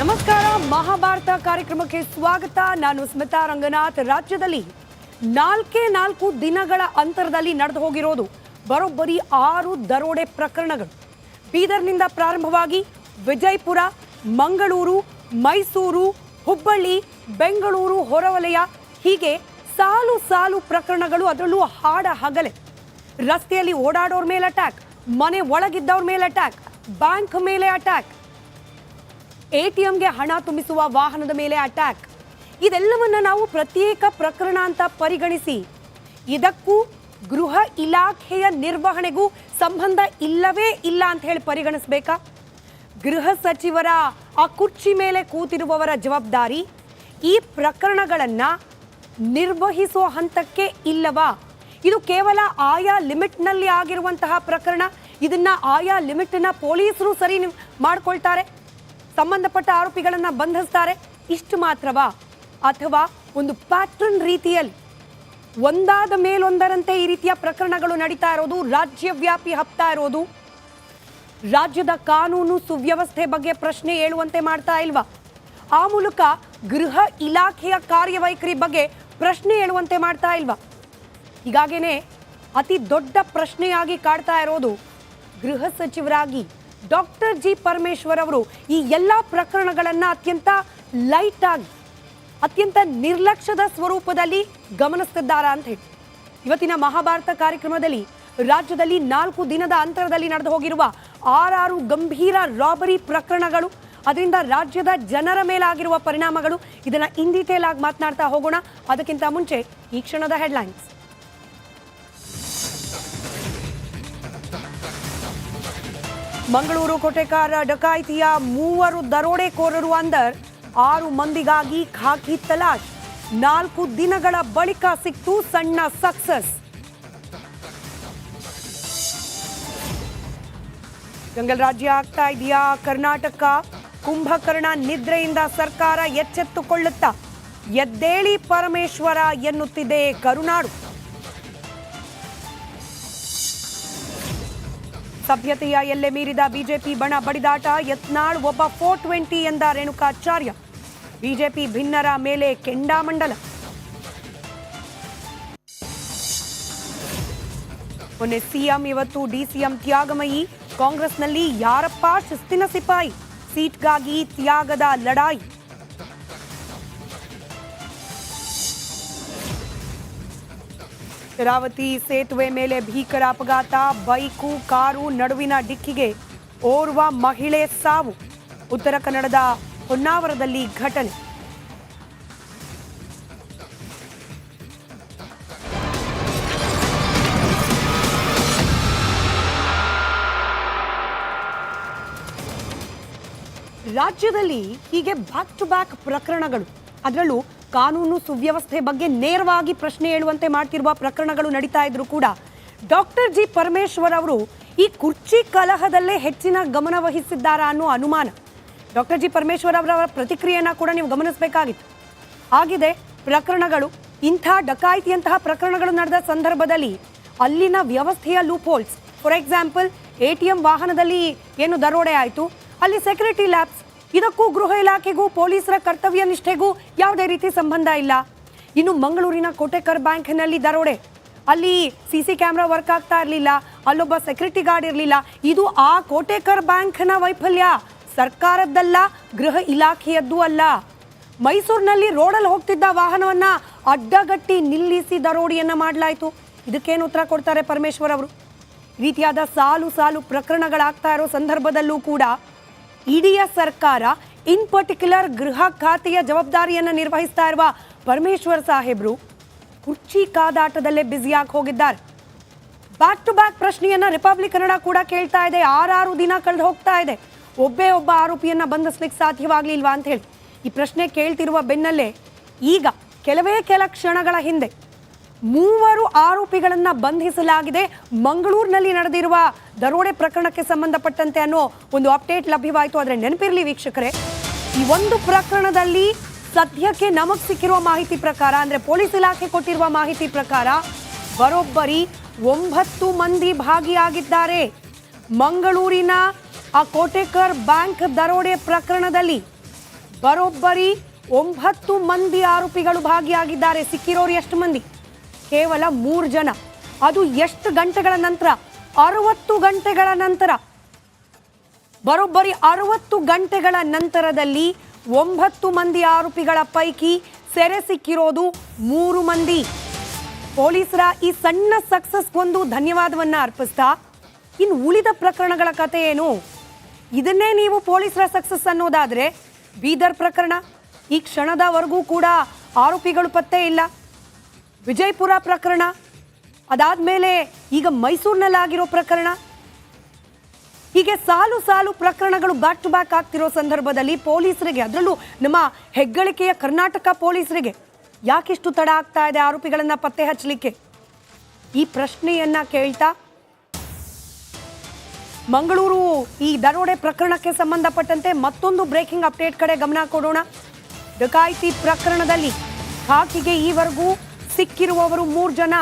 ನಮಸ್ಕಾರ, ಮಹಾಭಾರತ ಕಾರ್ಯಕ್ರಮಕ್ಕೆ ಸ್ವಾಗತ. ನಾನು ಸ್ಮಿತಾ ರಂಗನಾಥ್. ರಾಜ್ಯದಲ್ಲಿ ನಾಲ್ಕೇ ನಾಲ್ಕು ದಿನಗಳ ಅಂತರದಲ್ಲಿ ನಡೆದು ಹೋಗಿರೋದು ಬರೋಬ್ಬರಿ ಆರು ದರೋಡೆ ಪ್ರಕರಣಗಳು. ಬೀದರ್ನಿಂದ ಪ್ರಾರಂಭವಾಗಿ ವಿಜಯಪುರ, ಮಂಗಳೂರು, ಮೈಸೂರು, ಹುಬ್ಬಳ್ಳಿ, ಬೆಂಗಳೂರು, ಹೊರವಲಯ ಹೀಗೆ ಸಾಲು ಸಾಲು ಪ್ರಕರಣಗಳು ಅದರಲ್ಲೂ ಹಾಡ ಹಗಲೆ. ರಸ್ತೆಯಲ್ಲಿ ಓಡಾಡೋರ ಮೇಲೆ ಅಟ್ಯಾಕ್ ಮನೆ ಒಳಗಿದ್ದವ್ರ ಮೇಲೆ ಅಟ್ಯಾಕ್ ಬ್ಯಾಂಕ್ ಮೇಲೆ ಅಟ್ಯಾಕ್ ಎಟಿಎಂಗೆ ಹಣ ತುಂಬಿಸುವ ವಾಹನದ ಮೇಲೆ ಅಟ್ಯಾಕ್. ಇದೆಲ್ಲವನ್ನ ನಾವು ಪ್ರತ್ಯೇಕ ಪ್ರಕರಣ ಅಂತ ಪರಿಗಣಿಸಿ. ಇದಕ್ಕೂ ಗೃಹ ಇಲಾಖೆಯ ನಿರ್ವಹಣೆಗೂ ಸಂಬಂಧ ಇಲ್ಲವೇ ಇಲ್ಲ ಅಂತ ಹೇಳಿ ಪರಿಗಣಿಸಬೇಕಾ? ಗೃಹ ಸಚಿವರ ಆ ಕುರ್ಚಿ ಮೇಲೆ ಕೂತಿರುವವರ ಜವಾಬ್ದಾರಿ, ಈ ಪ್ರಕರಣಗಳನ್ನ ನಿರ್ವಹಿಸುವ ಹಂತಕ್ಕೆ ಇಲ್ಲವಾ? ಇದು ಕೇವಲ ಆಯಾ ಲಿಮಿಟ್ನಲ್ಲಿ ಆಗಿರುವಂತಹ ಪ್ರಕರಣ. ಇದನ್ನ ಆಯಾ ಲಿಮಿಟ್ನ ಪೊಲೀಸರು ಸರಿ ಮಾಡ್ಕೊಳ್ತಾರೆ. ಸಂಬಂಧಪಟ್ಟ ಆರೋಪಿಗಳನ್ನು ಬಂಧಿಸ್ತಾರೆ. ಇಷ್ಟು ಮಾತ್ರವಾ? ಅಥವಾ ಒಂದು ಪ್ಯಾಟ್ರನ್ ರೀತಿಯಲ್ಲಿ ಒಂದಾದ ಮೇಲೊಂದರಂತೆ ಈ ರೀತಿಯ ಪ್ರಕರಣಗಳು ನಡೀತಾ ಇರೋದು, ರಾಜ್ಯವ್ಯಾಪಿ ಹಬ್ತಾ ಇರೋದು? ರಾಜ್ಯದ ಕಾನೂನು ಸುವ್ಯವಸ್ಥೆ ಬಗ್ಗೆ ಪ್ರಶ್ನೆ ಹೇಳುವಂತೆ ಮಾಡ್ತಾ ಇಲ್ವಾ? ಆ ಮೂಲಕ ಗೃಹ ಇಲಾಖೆಯ ಕಾರ್ಯವೈಖರಿ ಬಗ್ಗೆ ಪ್ರಶ್ನೆ ಹೇಳುವಂತೆ ಮಾಡ್ತಾ ಇಲ್ವಾ? ಹೀಗಾಗೇನೆ ಅತಿ ದೊಡ್ಡ ಪ್ರಶ್ನೆಯಾಗಿ ಕಾಡ್ತಾ ಇರೋದು ಗೃಹ ಸಚಿವರಾಗಿ ಡಾಕ್ಟರ್ ಜಿ ಪರಮೇಶ್ವರ್ ಅವರು ಈ ಎಲ್ಲ ಪ್ರಕರಣಗಳನ್ನು ಅತ್ಯಂತ ಲೈಟ್ ಆಗಿ, ಅತ್ಯಂತ ನಿರ್ಲಕ್ಷ್ಯದ ಸ್ವರೂಪದಲ್ಲಿ ಗಮನಿಸ್ತಿದ್ದಾರಾ ಅಂತ ಹೇಳಿ. ಇವತ್ತಿನ ಮಹಾಭಾರತ ಕಾರ್ಯಕ್ರಮದಲ್ಲಿ ರಾಜ್ಯದಲ್ಲಿ ನಾಲ್ಕು ದಿನದ ಅಂತರದಲ್ಲಿ ನಡೆದು ಹೋಗಿರುವ ಆರಾರು ಗಂಭೀರ ರಾಬರಿ ಪ್ರಕರಣಗಳು, ಅದರಿಂದ ರಾಜ್ಯದ ಜನರ ಮೇಲಾಗಿರುವ ಪರಿಣಾಮಗಳು, ಇದನ್ನ ಇನ್ ಡೀಟೇಲ್ ಆಗಿ ಮಾತನಾಡ್ತಾ ಹೋಗೋಣ. ಅದಕ್ಕಿಂತ ಮುಂಚೆ ಈ ಕ್ಷಣದ ಹೆಡ್ಲೈನ್ಸ್ ಮಂಗಳೂರು ಕೋಟೆಕಾರ ಡಕಾಯಿತಿಯ ಮೂವರು ದರೋಡೆಕೋರರು ಅಂದರ್ ಆರು ಮಂದಿಗಾಗಿ ಖಾಕಿ ತಲಾಶ್. ನಾಲ್ಕು ದಿನಗಳ ಬಳಿಕ ಸಿಕ್ತು ಸಣ್ಣ ಸಕ್ಸಸ್. ಜಂಗಲ್ ರಾಜ್ಯ ಆಗ್ತಾ ಇದೆಯಾ? ಕರ್ನಾಟಕ ಕುಂಭಕರ್ಣ ನಿದ್ರೆಯಿಂದ ಸರ್ಕಾರ ಎಚ್ಚೆತ್ತುಕೊಳ್ಳುತ್ತಾ? ಎದ್ದೇಳಿ ಪರಮೇಶ್ವರ ಎನ್ನುತ್ತಿದೆ ಕರುನಾಡು. ಸಭ್ಯತೆಯ ಎಲ್ಲೆ ಮೀರಿದ ಬಿಜೆಪಿ ಬಣ ಬಡಿದಾಟ ಯತ್ನಾಳ್ ಒಬ್ಬ ಫೋರ್ ಟ್ವೆಂಟಿ ಎಂದ ರೇಣುಕಾಚಾರ್ಯ. ಬಿಜೆಪಿ ಭಿನ್ನರ ಮೇಲೆ ಕೆಂಡಾಮಂಡಲ. ಮೊನ್ನೆ ಸಿಎಂ, ಇವತ್ತು ಡಿಸಿಎಂ ತ್ಯಾಗಮಯಿ. ಕಾಂಗ್ರೆಸ್ನಲ್ಲಿ ಯಾರಪ್ಪ ಶಿಸ್ತಿನ ಸಿಪಾಯಿ? ಸೀಟ್ಗಾಗಿ ತ್ಯಾಗದ ಲಡಾಯಿ ಶರಾವತಿ ಸೇತುವೆ ಮೇಲೆ ಭೀಕರ ಅಪಘಾತ, ಬೈಕು, ಕಾರು ನಡುವಿನ ಡಿಕ್ಕಿಗೆ ಓರ್ವ ಮಹಿಳೆ ಸಾವು. ಉತ್ತರ ಕನ್ನಡದ ಹೊನ್ನಾವರದಲ್ಲಿ ಘಟನೆ. ರಾಜ್ಯದಲ್ಲಿ ಹೀಗೆ ಬ್ಯಾಕ್ ಟು ಬ್ಯಾಕ್ ಪ್ರಕರಣಗಳು. ಅದರಲ್ಲೂ ಕಾನೂನು ಸುವ್ಯವಸ್ಥೆ ಬಗ್ಗೆ ನೇರವಾಗಿ ಪ್ರಶ್ನೆ ಹೇಳುವಂತೆ ಮಾಡ್ತಿರುವ ಪ್ರಕರಣಗಳು ನಡೀತಾ ಇದ್ರು ಕೂಡ ಡಾಕ್ಟರ್ ಜಿ ಪರಮೇಶ್ವರ್ ಅವರು ಈ ಕುರ್ಚಿ ಕಲಹದಲ್ಲೇ ಹೆಚ್ಚಿನ ಗಮನ ವಹಿಸಿದ್ದಾರಾ ಅನ್ನೋ ಅನುಮಾನ. ಡಾಕ್ಟರ್ ಜಿ ಪರಮೇಶ್ವರ್ ಅವರ ಪ್ರತಿಕ್ರಿಯೆಯನ್ನ ಕೂಡ ನೀವು ಗಮನಿಸಬೇಕಾಗಿತ್ತು. ಆಗಿದೆ ಪ್ರಕರಣಗಳು, ಇಂಥ ಡಕಾಯಿತಿಯಂತಹ ಪ್ರಕರಣಗಳು ನಡೆದ ಸಂದರ್ಭದಲ್ಲಿ ಅಲ್ಲಿನ ವ್ಯವಸ್ಥೆಯ loop holes for example a ವಾಹನದಲ್ಲಿ ಏನು ದರೋಡೆ ಆಯಿತು, ಅಲ್ಲಿ ಸೆಕ್ಯೂರಿಟಿ ಲ್ಯಾಬ್ಸ್ ಇದಕ್ಕೂ ಗೃಹ ಇಲಾಖೆಗೂ ಪೊಲೀಸರ ಕರ್ತವ್ಯ ನಿಷ್ಠೆಗೂ ಯಾವುದೇ ರೀತಿ ಸಂಬಂಧ ಇಲ್ಲ. ಇನ್ನು ಮಂಗಳೂರಿನ ಕೋಟೆಕರ್ ಬ್ಯಾಂಕ್ನಲ್ಲಿ ದರೋಡೆ. ಅಲ್ಲಿ ಸಿ ಸಿ ಕ್ಯಾಮ್ರಾ ವರ್ಕ್ ಆಗ್ತಾ ಇರಲಿಲ್ಲ, ಅಲ್ಲೊಬ್ಬ ಸೆಕ್ಯೂರಿಟಿ ಗಾರ್ಡ್ ಇರಲಿಲ್ಲ. ಇದು ಆ ಕೋಟೆಕರ್ ಬ್ಯಾಂಕ್ನ ವೈಫಲ್ಯ. ಸರ್ಕಾರದ್ದಲ್ಲ, ಗೃಹ ಇಲಾಖೆಯದ್ದು ಅಲ್ಲ. ಮೈಸೂರಿನಲ್ಲಿ ರೋಡಲ್ಲಿ ಹೋಗ್ತಿದ್ದ ವಾಹನವನ್ನ ಅಡ್ಡಗಟ್ಟಿ ನಿಲ್ಲಿಸಿ ದರೋಡಿಯನ್ನ ಮಾಡಲಾಯಿತು. ಇದಕ್ಕೇನು ಉತ್ತರ ಕೊಡ್ತಾರೆ ಪರಮೇಶ್ವರ್ ಅವರು? ರೀತಿಯಾದ ಸಾಲು ಸಾಲು ಪ್ರಕರಣಗಳಾಗ್ತಾ ಇರೋ ಸಂದರ್ಭದಲ್ಲೂ ಕೂಡ ಇಡೀ ಸರ್ಕಾರ, ಇನ್ ಪರ್ಟಿಕ್ಯುಲರ್ ಗೃಹ ಖಾತೆಯ ಜವಾಬ್ದಾರಿಯನ್ನು ನಿರ್ವಹಿಸ್ತಾ ಇರುವ ಪರಮೇಶ್ವರ್ ಸಾಹೇಬ್ರು ಕುರ್ಚಿ ಕಾದಾಟದಲ್ಲೇ ಬ್ಯುಸಿಯಾಗಿ ಹೋಗಿದ್ದಾರೆ. ಬ್ಯಾಕ್ ಟು ಬ್ಯಾಕ್ ಪ್ರಶ್ನೆಯನ್ನ ರಿಪಬ್ಲಿಕ್ ಕನ್ನಡ ಕೂಡ ಕೇಳ್ತಾ ಇದೆ. ಆರಾರು ದಿನ ಕಳೆದು ಹೋಗ್ತಾ ಇದೆ. ಒಬ್ಬೇ ಒಬ್ಬ ಆರೋಪಿಯನ್ನ ಬಂಧಿಸ್ಲಿಕ್ಕೆ ಸಾಧ್ಯವಾಗ್ಲಿಲ್ವಾ ಅಂತ ಹೇಳಿ. ಈ ಪ್ರಶ್ನೆ ಕೇಳ್ತಿರುವ ಬೆನ್ನಲ್ಲೇ ಈಗ ಕೆಲವೇ ಕೆಲ ಕ್ಷಣಗಳ ಹಿಂದೆ ಮೂವರು ಆರೋಪಿಗಳನ್ನ ಬಂಧಿಸಲಾಗಿದೆ. ಮಂಗಳೂರಿನಲ್ಲಿ ನಡೆದಿರುವ ದರೋಡೆ ಪ್ರಕರಣಕ್ಕೆ ಸಂಬಂಧಪಟ್ಟಂತೆ ಅನ್ನೋ ಒಂದು ಅಪ್ಡೇಟ್ ಲಭ್ಯವಾಯಿತು. ಆದರೆ ನೆನಪಿರಲಿ ವೀಕ್ಷಕರೇ, ಈ ಒಂದು ಪ್ರಕರಣದಲ್ಲಿ ಸದ್ಯಕ್ಕೆ ನಮಗ್ ಸಿಕ್ಕಿರುವ ಮಾಹಿತಿ ಪ್ರಕಾರ, ಅಂದ್ರೆ ಪೊಲೀಸ್ ಇಲಾಖೆ ಕೊಟ್ಟಿರುವ ಮಾಹಿತಿ ಪ್ರಕಾರ ಬರೋಬ್ಬರಿ ಒಂಬತ್ತು ಮಂದಿ ಭಾಗಿಯಾಗಿದ್ದಾರೆ. ಮಂಗಳೂರಿನ ಆ ಕೋಟೆಕರ್ ಬ್ಯಾಂಕ್ ದರೋಡೆ ಪ್ರಕರಣದಲ್ಲಿ ಬರೋಬ್ಬರಿ ಒಂಬತ್ತು ಮಂದಿ ಆರೋಪಿಗಳು ಭಾಗಿಯಾಗಿದ್ದಾರೆ. ಸಿಕ್ಕಿರೋರು ಎಷ್ಟು ಮಂದಿ? ಕೇವಲ ಮೂರು ಜನ. ಅದು ಎಷ್ಟು ಗಂಟೆಗಳ ನಂತರ? ಅರವತ್ತು ಗಂಟೆಗಳ ನಂತರ. ಬರೋಬ್ಬರಿ ಅರವತ್ತು ಗಂಟೆಗಳ ನಂತರದಲ್ಲಿ ಒಂಬತ್ತು ಮಂದಿ ಆರೋಪಿಗಳ ಪೈಕಿ ಸೆರೆ ಸಿಕ್ಕಿರೋದು ಮೂರು ಮಂದಿ. ಪೊಲೀಸರ ಈ ಸಣ್ಣ ಸಕ್ಸಸ್ಗೊಂದು ಧನ್ಯವಾದವನ್ನ ಅರ್ಪಿಸ್ತಾ, ಇನ್ನು ಉಳಿದ ಪ್ರಕರಣಗಳ ಕತೆ ಏನು? ಇದನ್ನೇ ನೀವು ಪೊಲೀಸರ ಸಕ್ಸಸ್ ಅನ್ನೋದಾದ್ರೆ ಬೀದರ್ ಪ್ರಕರಣ. ಈ ಕ್ಷಣದವರೆಗೂ ಕೂಡ ಆರೋಪಿಗಳು ಪತ್ತೆ ಇಲ್ಲ. ವಿಜಯಪುರ ಪ್ರಕರಣ. ಅದಾದ ಮೇಲೆ ಈಗ ಮೈಸೂರಿನಲ್ಲಾಗಿರೋ ಪ್ರಕರಣ. ಹೀಗೆ ಸಾಲು ಸಾಲು ಪ್ರಕರಣಗಳು ಬ್ಯಾಕ್ ಟು ಬ್ಯಾಕ್ ಆಗ್ತಿರೋ ಸಂದರ್ಭದಲ್ಲಿ ಪೊಲೀಸರಿಗೆ, ಅದರಲ್ಲೂ ನಮ್ಮ ಹೆಗ್ಗಳಿಕೆಯ ಕರ್ನಾಟಕ ಪೊಲೀಸರಿಗೆ ಯಾಕಿಷ್ಟು ತಡ ಆಗ್ತಾ ಇದೆ ಆರೋಪಿಗಳನ್ನ ಪತ್ತೆ ಹಚ್ಚಲಿಕ್ಕೆ? ಈ ಪ್ರಶ್ನೆಯನ್ನ ಕೇಳ್ತಾ ಮಂಗಳೂರು ಈ ದರೋಡೆ ಪ್ರಕರಣಕ್ಕೆ ಸಂಬಂಧಪಟ್ಟಂತೆ ಮತ್ತೊಂದು ಬ್ರೇಕಿಂಗ್ ಅಪ್ಡೇಟ್ ಕಡೆ ಗಮನ ಕೊಡೋಣ. ಡಕಾಯಿತಿ ಪ್ರಕರಣದಲ್ಲಿ ಖಾಕಿಗೆ ಈವರೆಗೂ ಸಿಕ್ಕಿರುವವರು ಮೂರು ಜನ.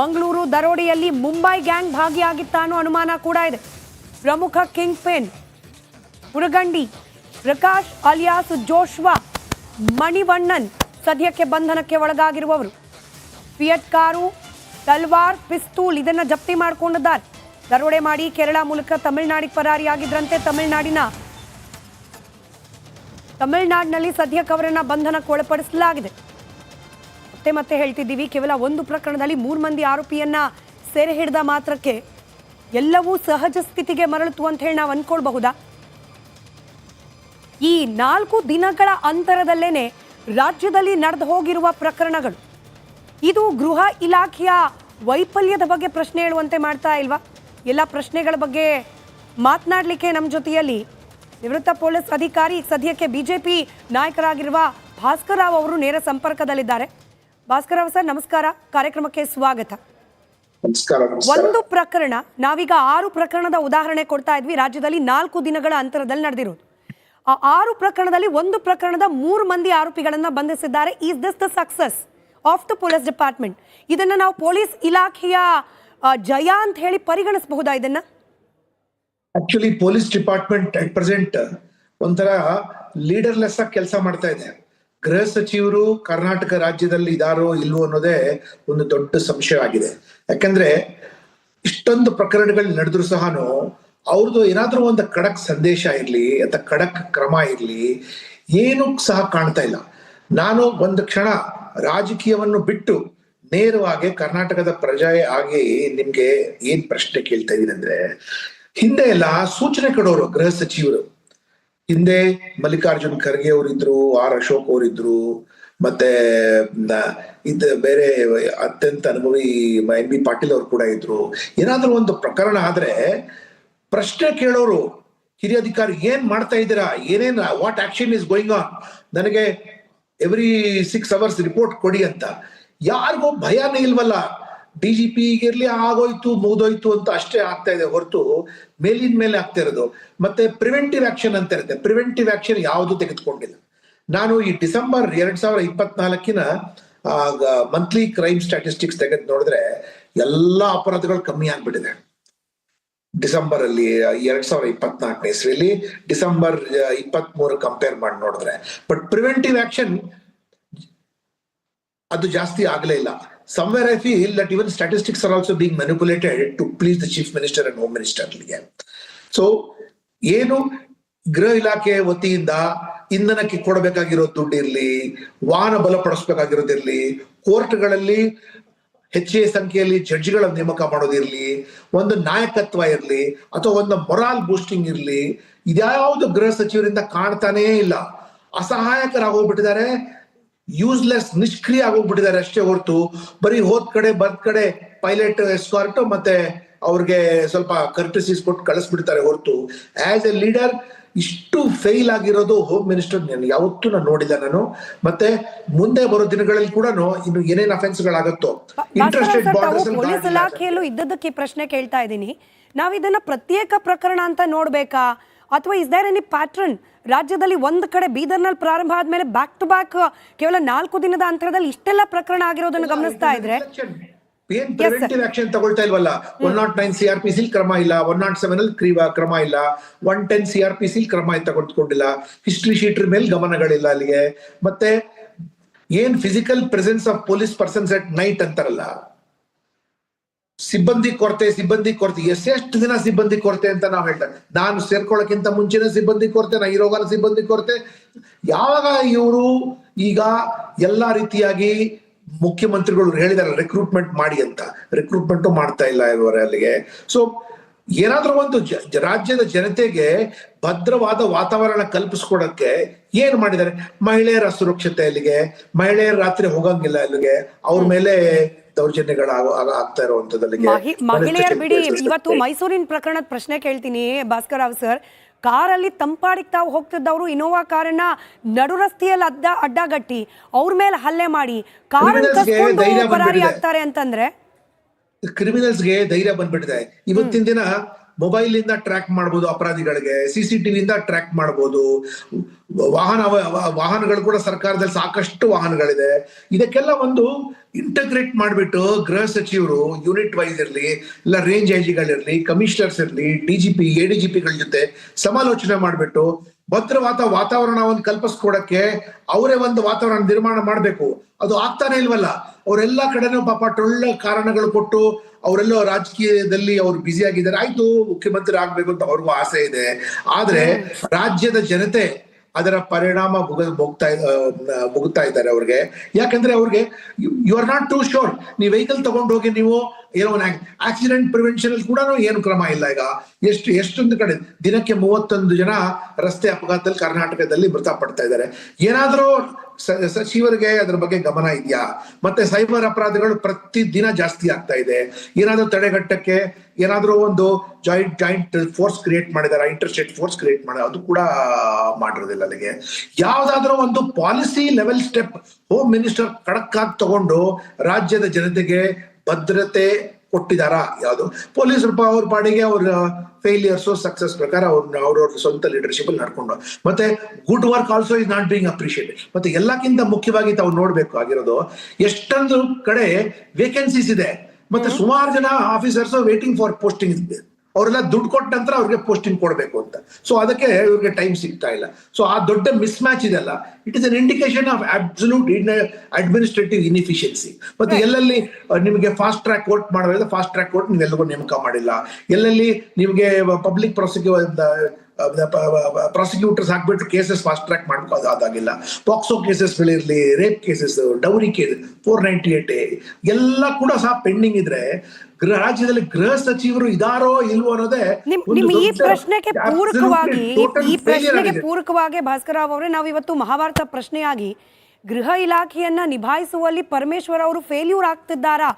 ಮಂಗಳೂರು, ದರೋಡೆಯಲ್ಲಿ ಮುಂಬೈ ಗ್ಯಾಂಗ್ ಭಾಗಿಯಾಗಿತ್ತ ಅನ್ನೋ ಅನುಮಾನ ಕೂಡ ಇದೆ. ಪ್ರಮುಖ kingpin ಉರಗಂಡಿ, Prakash alias Joshua, Manivannan ಸದ್ಯಕ್ಕೆ ಬಂಧನಕ್ಕೆ ಒಳಗಾಗಿರುವವರು. ಫಿಯಟ್ ಕಾರು, ತಲ್ವಾರ್, ಪಿಸ್ತೂಲ್ ಇದನ್ನು ಜಪ್ತಿ ಮಾಡಿಕೊಂಡಿದ್ದಾರೆ. ದರೋಡೆ ಮಾಡಿ ಕೇರಳ ಮೂಲಕ ತಮಿಳುನಾಡಿಗೆ ಪರಾರಿಯಾಗಿದ್ರಂತೆ ತಮಿಳುನಾಡಿನ. ತಮಿಳುನಾಡಿನಲ್ಲಿ ಸದ್ಯಕ್ಕೆ ಅವರನ್ನು ಬಂಧನಕ್ಕೆ ಒಳಪಡಿಸಲಾಗಿದೆ. ಮತ್ತೆ ಮತ್ತೆ ಹೇಳ್ತಿದ್ದೀವಿ. ಕೇವಲ ಒಂದು ಪ್ರಕರಣದಲ್ಲಿ ಮೂರು ಮಂದಿ ಆರೋಪಿಯನ್ನ ಸೆರೆ ಹಿಡಿದ ಮಾತ್ರಕ್ಕೆ ಎಲ್ಲವೂ ಸಹಜ ಸ್ಥಿತಿಗೆ ಮರಳಿತು ಅಂತ ಹೇಳಿ ನಾವು ಅನ್ಕೊಳ್ಬಹುದಾ? ಈ ನಾಲ್ಕು ದಿನಗಳ ಅಂತರದಲ್ಲೇನೆ ರಾಜ್ಯದಲ್ಲಿ ನಡೆದು ಹೋಗಿರುವ ಪ್ರಕರಣಗಳು, ಇದು ಗೃಹ ಇಲಾಖೆಯ ವೈಫಲ್ಯದ ಬಗ್ಗೆ ಪ್ರಶ್ನೆ ಹೇಳುವಂತೆ ಮಾಡ್ತಾ ಇಲ್ವಾ? ಎಲ್ಲ ಪ್ರಶ್ನೆಗಳ ಬಗ್ಗೆ ಮಾತನಾಡಲಿಕ್ಕೆ ನಮ್ಮ ಜೊತೆಯಲ್ಲಿ ನಿವೃತ್ತ ಪೊಲೀಸ್ ಅಧಿಕಾರಿ, ಸದ್ಯಕ್ಕೆ ಬಿಜೆಪಿ ನಾಯಕರಾಗಿರುವ ಭಾಸ್ಕರ್ ರಾವ್ ಅವರು ನೇರ ಸಂಪರ್ಕದಲ್ಲಿದ್ದಾರೆ. ಭಾಸ್ಕರ್ ಸರ್ ನಮಸ್ಕಾರ. ಕಾರ್ಯಕ್ರಮಕ್ಕೆ ಸ್ವಾಗತ. ಒಂದು ಪ್ರಕರಣ ನಾವೀಗ ಆರು ಪ್ರಕರಣದ ಉದಾಹರಣೆ ಕೊಡ್ತಾ ಇದ್ವಿ. ರಾಜ್ಯದಲ್ಲಿ ನಾಲ್ಕು ದಿನಗಳ ಅಂತರದಲ್ಲಿ ನಡೆದಿರೋದು. ಆ ಆರು ಪ್ರಕರಣದಲ್ಲಿ ಒಂದು ಪ್ರಕರಣದ ಮೂರು ಮಂದಿ ಆರೋಪಿಗಳನ್ನ ಬಂಧಿಸಿದ್ದಾರೆ. Is this the success of the police department ಇದನ್ನ ನಾವು ಪೊಲೀಸ್ ಇಲಾಖೆಯ ಜಯ ಅಂತ ಹೇಳಿ ಪರಿಗಣಿಸಬಹುದಾ ಇದನ್ನ? Actually police department at present ಒಂಥರ ಲೀಡರ್ಲೆಸ್ ಆಗಿ ಕೆಲಸ ಮಾಡ್ತಾ ಇದೆ. ಗೃಹ ಸಚಿವರು ಕರ್ನಾಟಕ ರಾಜ್ಯದಲ್ಲಿ ಇದಾರೋ ಇಲ್ವೋ ಅನ್ನೋದೇ ಒಂದು ದೊಡ್ಡ ಸಂಶಯ ಆಗಿದೆ ಯಾಕಂದ್ರೆ ಇಷ್ಟೊಂದು ಪ್ರಕರಣಗಳು ನಡೆದ್ರು ಸಹ ಅವ್ರದ್ದು ಏನಾದ್ರೂ ಒಂದು ಖಡಕ್ ಸಂದೇಶ ಇರಲಿ, ಅಥವಾ ಖಡಕ್ ಕ್ರಮ ಇರಲಿ, ಏನೂ ಸಹ ಕಾಣ್ತಾ ಇಲ್ಲ. ನಾನು ಒಂದು ಕ್ಷಣ ರಾಜಕೀಯವನ್ನು ಬಿಟ್ಟು ನೇರವಾಗಿ ಕರ್ನಾಟಕದ ಪ್ರಜೆ ಆಗಿ ನಿಮ್ಗೆ ಏನ್ ಪ್ರಶ್ನೆ ಕೇಳ್ತಾ ಇದೀನಿ ಅಂದ್ರೆ, ಹಿಂದೆ ಎಲ್ಲ ಸೂಚನೆ ಕೊಡೋರು ಗೃಹ ಸಚಿವರು. ಹಿಂದೆ ಮಲ್ಲಿಕಾರ್ಜುನ್ ಖರ್ಗೆ ಅವರಿದ್ರು, ಆರ್ ಅಶೋಕ್ ಅವರಿದ್ರು, ಮತ್ತೆ ಇದ್ ಬೇರೆ ಅತ್ಯಂತ ಅನುಭವಿ ಎಂ ಬಿ ಪಾಟೀಲ್ ಅವರು ಕೂಡ ಇದ್ರು. ಏನಾದ್ರೂ ಒಂದು ಪ್ರಕರಣ ಆದ್ರೆ ಪ್ರಶ್ನೆ ಕೇಳೋರು, ಹಿರಿಯ ಅಧಿಕಾರಿ ಏನ್ ಮಾಡ್ತಾ ಇದ್ದೀರಾ? ಏನೇನ್ what action is going on ನನಗೆ ಎವ್ರಿ ಸಿಕ್ಸ್ ಅವರ್ಸ್ ರಿಪೋರ್ಟ್ ಕೊಡಿ ಅಂತ. ಯಾರಿಗೂ ಭಯನೇ ಇಲ್ವಲ್ಲ? ಡಿ ಜಿ ಇರ್ಲಿ ಆಗೋಯ್ತು, ಮುಗ್ದೋಯ್ತು ಅಂತ ಅಷ್ಟೇ ಆಗ್ತಾ ಇದೆ ಹೊರತು ಮೇಲಿನ ಮೇಲೆ ಆಗ್ತಾ ಇರೋದು. ಮತ್ತೆ ಪ್ರಿವೆಂಟಿವ್ ಆಕ್ಷನ್ ಅಂತ ಇರುತ್ತೆ. ಪ್ರಿವೆಂಟಿವ್ ಆಕ್ಷನ್ ಯಾವುದು ತೆಗೆದುಕೊಂಡಿಲ್ಲ. ನಾನು ಈ ಡಿಸೆಂಬರ್ ಎರಡ್ ಸಾವಿರ ಇಪ್ಪತ್ನಾಲ್ಕಿನ ಮಂತ್ಲಿ ಕ್ರೈಮ್ ಸ್ಟಾಟಿಸ್ಟಿಕ್ಸ್ ತೆಗೆದು ನೋಡಿದ್ರೆ ಎಲ್ಲಾ ಅಪರಾಧಗಳು ಕಮ್ಮಿ ಆಗ್ಬಿಟ್ಟಿದೆ. ಡಿಸೆಂಬರ್ ಅಲ್ಲಿ ಎರಡ್ ಸಾವಿರ ಇಪ್ಪತ್ನಾಲ್ಕನೇ ಇಸ್ವಿಲಿ ಡಿಸೆಂಬರ್ ಇಪ್ಪತ್ತ್ ಮೂರು ಕಂಪೇರ್ ಮಾಡಿ ನೋಡಿದ್ರೆ. ಬಟ್ ಪ್ರಿವೆಂಟಿವ್ ಆಕ್ಷನ್ ಅದು ಜಾಸ್ತಿ ಆಗಲೇ ಇಲ್ಲ. Somewhere feel that that even are also also manipulated to to please chief chief minister and home ಮಿನಿಸ್ಟರ್ಗೆ so ಏನು ಗೃಹ ಇಲಾಖೆ ವತಿಯಿಂದ ಇಂಧನಕ್ಕೆ ಕೊಡಬೇಕಾಗಿರೋ ದುಡ್ಡಿರ್ಲಿ ವಾಹನ ಬಲಪಡಿಸ್ಬೇಕಾಗಿರೋದಿರ್ಲಿ ಕೋರ್ಟ್ಗಳಲ್ಲಿ ಹೆಚ್ಚಿನ ಸಂಖ್ಯೆಯಲ್ಲಿ ಜಡ್ಜ್ಗಳ ನೇಮಕ ಮಾಡೋದಿರ್ಲಿ ಒಂದು ನಾಯಕತ್ವ ಇರಲಿ, ಅಥವಾ ಒಂದು ಮೊರಾಲ್ ಬೂಸ್ಟಿಂಗ್ ಇರಲಿ, ಇದ್ಯಾವುದು ಗೃಹ ಸಚಿವರಿಂದ ಕಾಣ್ತಾನೇ ಇಲ್ಲ. ಅಸಹಾಯಕರಾಗೋಗ್ಬಿಟ್ಟಿದ್ದಾರೆ ಯೂಸ್ಲೆಸ್ ನಿಷ್ಕ್ರಿಯ ಆಗೋಗ್ಬಿಟ್ಟಿದ್ದಾರೆ ಅಷ್ಟೇ ಹೊರತು. ಬರೀ ಹೋದ್ ಕಡೆ ಬರ್ತ್ ಕಡೆ ಪೈಲಟ್ ಎಸ್ಕಾರ್ಟ್ ಮತ್ತೆ ಅವ್ರಿಗೆ ಸ್ವಲ್ಪ ಕರ್ಟಿಸೀಸ್ ಕೊಟ್ಟು ಕಳಿಸ್ಬಿಡ್ತಾರೆ ಹೊರತು. ಆಸ್ ಎ ಲೀಡರ್ ಇಷ್ಟು ಫೇಲ್ ಆಗಿರೋದು ಹೋಮ್ ಮಿನಿಸ್ಟರ್ ನಾನು. ಯಾವತ್ತೂ ನಾನು ನೋಡಿಲ್ಲ ನಾನು. ಮತ್ತೆ ಮುಂದೆ ಬರೋ ದಿನಗಳಲ್ಲಿ ಕೂಡ ಇನ್ನು ಏನೇನ್ ಅಫೆನ್ಸ್ ಗಳಾಗುತ್ತೋ ಇಂಟ್ರೆಸ್ಟೆಡ್ ಪೊಲೀಸ್ ಇಲಾಖೆಯಲ್ಲೂ ಇದ್ದದಕ್ಕೆ ಪ್ರಶ್ನೆ ಕೇಳ್ತಾ ಇದ್ದೀನಿ. ನಾವು ಇದನ್ನ ಪ್ರತ್ಯೇಕ ಪ್ರಕರಣ ಅಂತ ನೋಡ್ಬೇಕಾ? ಅಥವಾ ಇಸ್ ದೇರ್ ಎನಿ ಪ್ಯಾಟ್ರನ್ ರಾಜ್ಯದಲ್ಲಿ ಒಂದು ಕಡೆ ಬೀದರ್ನಲ್ಲಿ ಪ್ರಾರಂಭ ಆದ್ಮೇಲೆ ಬ್ಯಾಕ್ ಟು ಬ್ಯಾಕ್ ಕೇವಲ ನಾಲ್ಕು ದಿನದ ಅಂತರದಲ್ಲಿ ಇಷ್ಟೆಲ್ಲ ಪ್ರಕರಣ ಆಗಿರೋದನ್ನು ಗಮನಿಸ್ತಾ ಇದ್ರೆ ಏನ್ ಪ್ರಿವೆಂಟಿವ್ ಆಕ್ಷನ್ ತಗೊಳ್ತಾ ಇಲ್ವಲ್ಲ? One nought nine C R P ಸಿಲ್ ಕ್ರಮ ಇಲ್ಲ ಒನ್ ನಾಟ್ ಸೆವೆನ್ ಅಲ್ಲಿ ಕ್ರೀವಾ ಕ್ರಮ ಇಲ್ಲ one ten C R P ಸಿಲ್ ಕ್ರಮ ತಗೊಂಡ್ಕೊಂಡಿಲ್ಲ ಹಿಸ್ಟ್ರಿ ಶೀಟರ್ ಮೇಲೆ ಗಮನಗಳಿಲ್ಲ ಅಲ್ಲಿಗೆ. ಮತ್ತೆ ಏನ್ physical presence of police persons at night ಅಂತಾರಲ್ಲ? ಸಿಬ್ಬಂದಿ ಕೊರತೆ ಸಿಬ್ಬಂದಿ ಕೊರತೆ, ಎಷ್ಟೆಷ್ಟು ದಿನ ಸಿಬ್ಬಂದಿ ಕೊರತೆ ಅಂತ ನಾವು ಹೇಳ್ತಾರೆ ನಾನು ಸೇರ್ಕೊಳ್ಳೋಕ್ಕಿಂತ ಮುಂಚೆನೆ ಸಿಬ್ಬಂದಿ ಕೊರತೆ, ನಾ ಇರೋವಾಗ ಸಿಬ್ಬಂದಿ ಕೊರತೆ. ಯಾವಾಗ ಇವರು ಈಗ ಎಲ್ಲಾ ರೀತಿಯಾಗಿ ಮುಖ್ಯಮಂತ್ರಿಗಳು ಹೇಳಿದಾರೆ ರಿಕ್ರೂಟ್ಮೆಂಟ್ ಮಾಡಿ ಅಂತ. ರಿಕ್ರೂಟ್ಮೆಂಟ್ ಮಾಡ್ತಾ ಇಲ್ಲ ಇವರ ಅಲ್ಲಿಗೆ. ಸೊ ಏನಾದ್ರೂ ಒಂದು ರಾಜ್ಯದ ಜನತೆಗೆ ಭದ್ರವಾದ ವಾತಾವರಣ ಕಲ್ಪಿಸ್ಕೊಡಕ್ಕೆ ಏನ್ ಮಾಡಿದ್ದಾರೆ? ಮಹಿಳೆಯರ ಸುರಕ್ಷತೆ ಅಲ್ಲಿಗೆ ಮಹಿಳೆಯರ ರಾತ್ರಿ ಹೋಗಂಗಿಲ್ಲ ಅಲ್ಲಿಗೆ ಅವ್ರ ಮೇಲೆ ದೌರ್ಜನ್ಯಗಳು ಆಗ್ತಾ ಇರುವಂತದಲ್ಲಿಗೆ ಮಹಿಳೆಯರ್ ಬಿಡಿ ಇವತ್ತು ಮೈಸೂರಿನ ಪ್ರಕರಣದ ಪ್ರಶ್ನೆ ಕೇಳ್ತೀನಿ ಭಾಸ್ಕರ್ ರಾವ್ ಸರ್. ಕಾರಲ್ಲಿ ತಂಪಾಡಿಗೆ ತಾವು ಹೋಗ್ತಿದ್ದವರು ಇನೋವಾ ಕಾರನ್ನ ನಡು ರಸ್ತೆಯಲ್ಲಿ ಅಡ್ಡ ಅಡ್ಡಗಟ್ಟಿ ಅವ್ರ ಮೇಲೆ ಹಲ್ಲೆ ಮಾಡಿ ಕಾರ್ Criminals ಗೆ ಕಸ್ಕೊಂಡು ಧೈರ್ಯ ಪರಾರಿ ಆಗ್ತಾರೆ ಅಂತಂದ್ರೆ? ಕ್ರಿಮಿನಲ್ಸ್ಗೆ ಧೈರ್ಯ ಬಂದ್ಬಿಟ್ಟಿದೆ. ಇವತ್ತಿನ ದಿನ ಮೊಬೈಲ್ ಇಂದ ಟ್ರ್ಯಾಕ್ ಮಾಡಬಹುದು ಅಪರಾಧಿಗಳಿಗೆ ಸಿಸಿಟಿವಿ ಇಂದ ಟ್ರ್ಯಾಕ್ ಮಾಡಬಹುದು ವಾಹನ ವಾಹನಗಳು ಕೂಡ ಸರ್ಕಾರದಲ್ಲಿ ಸಾಕಷ್ಟು ವಾಹನಗಳಿದೆ. ಇದಕ್ಕೆಲ್ಲ ಒಂದು ಇಂಟಗ್ರೇಟ್ ಮಾಡಿಬಿಟ್ಟು ಗೃಹ ಸಚಿವರು ಯೂನಿಟ್ ವೈಸ್ ಇರಲಿ ಇಲ್ಲ ರೇಂಜ್ ಐಜಿಗಳಿರ್ಲಿ ಕಮಿಷನರ್ಸ್ ಇರಲಿ ಡಿಜಿಪಿ ಪಿಗಳ ಜೊತೆ ಸಮಾಲೋಚನೆ ಮಾಡಿಬಿಟ್ಟು ಭದ್ರವಾದ ವಾತಾವರಣವನ್ನು ಕಲ್ಪಿಸ್ಕೊಡಕ್ಕೆ ಅವರೇ ಒಂದು ವಾತಾವರಣ ನಿರ್ಮಾಣ ಮಾಡಬೇಕು. ಅದು ಆಗ್ತಾನೆ ಇಲ್ವಲ್ಲ? ಅವರೆಲ್ಲ ಕಡೆನೂ ಪಾಪ ಟೊಳ್ಳ ಕಾರಣಗಳು ಕೊಟ್ಟು ಅವರೆಲ್ಲೋ ರಾಜಕೀಯದಲ್ಲಿ ಅವ್ರು ಬ್ಯುಸಿ ಆಗಿದ್ದಾರೆ. ಆಯ್ತು, ಮುಖ್ಯಮಂತ್ರಿ ಆಗ್ಬೇಕು ಅಂತ ಅವ್ರಿಗೂ ಆಸೆ ಇದೆ. ಆದ್ರೆ ರಾಜ್ಯದ ಜನತೆ ಅದರ ಪರಿಣಾಮ ಭುಗ ಭೋಗ್ತಾ ಮುಗುತ್ತಾ ಇದ್ದಾರೆ ಅವ್ರಿಗೆ. ಯಾಕಂದ್ರೆ ಅವ್ರಿಗೆ you are not too sure ನೀವು ವೆಹಿಕಲ್ ತಗೊಂಡೋಗಿ ನೀವು ಏನೋ ಒಂದು ಆಕ್ಸಿಡೆಂಟ್ ಪ್ರಿವೆನ್ಷನ್ ಅಲ್ಲಿ ಕೂಡ ಏನು ಕ್ರಮ ಇಲ್ಲ ಈಗ. ಎಷ್ಟು, ಎಷ್ಟೊಂದು ಕಡೆ ದಿನಕ್ಕೆ ಮೂವತ್ತೊಂದು ಜನ ರಸ್ತೆ ಅಪಘಾತದಲ್ಲಿ ಕರ್ನಾಟಕದಲ್ಲಿ ಮೃತಪಡ್ತಾ ಇದ್ದಾರೆ. ಏನಾದರೂ ಸಚಿವರಿಗೆ ಅದ್ರ ಬಗ್ಗೆ ಗಮನ ಇದೆಯಾ? ಮತ್ತೆ ಸೈಬರ್ ಅಪರಾಧಗಳು ಪ್ರತಿ ದಿನ ಜಾಸ್ತಿ ಆಗ್ತಾ ಇದೆ. ಏನಾದರೂ ತಡೆಗಟ್ಟಕ್ಕೆ ಏನಾದರೂ ಒಂದು ಜಾಯಿಂಟ್ ಜಾಯಿಂಟ್ ಫೋರ್ಸ್ ಕ್ರಿಯೇಟ್ ಮಾಡಿದಾರ? ಇಂಟರ್ ಸ್ಟೇಟ್ ಫೋರ್ಸ್ ಕ್ರಿಯೇಟ್ ಮಾಡಿ ಅದು ಕೂಡ ಮಾಡಿರೋದಿಲ್ಲ ಅಲ್ಲಿಗೆ. ಯಾವ್ದಾದ್ರೂ ಒಂದು policy level step home minister ಖಡಕ್ ಆಗಿ ತಗೊಂಡು ರಾಜ್ಯದ ಜನತೆಗೆ ಭದ್ರತೆ ಕೊಟ್ಟಿದಾರಾ? ಯಾವುದು? ಪೊಲೀಸ್ ರೂಪ ಅವ್ರ ಪಾಡಿಗೆ ಅವ್ರ ಫೇಲಿಯರ್ಸ್ ಸಕ್ಸಸ್ ಪ್ರಕಾರ ಅವ್ರ ಅವ್ರವ್ರ ಸ್ವಂತ ಲೀಡರ್ಶಿಪ್ ಅಲ್ಲಿ ನಡ್ಕೊಂಡು. ಮತ್ತೆ good work also is not being appreciate ಮತ್ತೆ ಎಲ್ಲಕ್ಕಿಂತ ಮುಖ್ಯವಾಗಿ ತಾವು ನೋಡ್ಬೇಕು ಆಗಿರೋದು ಎಷ್ಟೊಂದು ಕಡೆ ವೇಕೆನ್ಸೀಸ್ ಇದೆ. ಮತ್ತೆ ಸುಮಾರು ಜನ ಆಫೀಸರ್ಸ್ ವೇಟಿಂಗ್ ಫಾರ್ ಪೋಸ್ಟಿಂಗ್ ಅವರೆಲ್ಲ ದುಡ್ಡು ಕೊಟ್ಟ ನಂತರ ಅವ್ರಿಗೆ ಪೋಸ್ಟಿಂಗ್ ಕೊಡಬೇಕು ಅಂತ. ಸೊ ಅದಕ್ಕೆ ಇವ್ರಿಗೆ ಟೈಮ್ ಸಿಗ್ತಾ ಇಲ್ಲ. ಸೊ ಆ ದೊಡ್ಡ ಮಿಸ್ ಮ್ಯಾಚ್ ಇದೆಲ್ಲ. It is an indication of absolute in administrative inefficiency ಮತ್ತೆ ಎಲ್ಲೆಲ್ಲಿ ನಿಮಗೆ ಫಾಸ್ಟ್ ಟ್ರ್ಯಾಕ್ ಕೋರ್ಟ್ ಮಾಡಬೇಕು ಫಾಸ್ಟ್ ಟ್ರ್ಯಾಕ್ ಕೋರ್ಟ್ ನೀವೆಲ್ಲರಿಗೂ ನೇಮಕ ಮಾಡಿಲ್ಲ. ಎಲ್ಲೆಲ್ಲಿ ನಿಮಗೆ ಪಬ್ಲಿಕ್ ಪ್ರಾಸಿಕ್ಯೂ ಪ್ರಾಸಿಕ್ಯೂಟರ್ಸ್ ಹಾಕ್ಬಿಟ್ಟು ಕೇಸಸ್ ಫಾಸ್ಟ್ ಟ್ರ್ಯಾಕ್ ಮಾಡಬೇಕು ಅದು ಅದಾಗಿಲ್ಲ. POCSO ಕೇಸಸ್ಗಳಿರ್ಲಿ rape cases dowry case four ninety eight ಎಲ್ಲ ಕೂಡ ಸಹ ಪೆಂಡಿಂಗ್ ಇದ್ರೆ ರಾಜ್ಯದಲ್ಲಿ ಗೃಹ ಸಚಿವರು ಇದಾರೋ ಇಲ್ವೋ ಅನ್ನೋದೇ ನಿಮ್ ಈ ಪ್ರಶ್ನೆಗೆ ಪೂರಕವಾಗಿ ಈ ಪ್ರಶ್ನೆಗೆ. ಪೂರಕವಾಗಿ ಭಾಸ್ಕರ ಅವರೇ ನಾವು ಇವತ್ತು ಮಹಾಭಾರತ ಪ್ರಶ್ನೆಯಾಗಿ ಗೃಹ ಇಲಾಖೆಯನ್ನ ನಿಭಾಯಿಸುವಲ್ಲಿ ಪರಮೇಶ್ವರ್ ಅವರು ಫೇಲ್ಯೂರ್ ಆಗ್ತಿದ್ದಾರಾ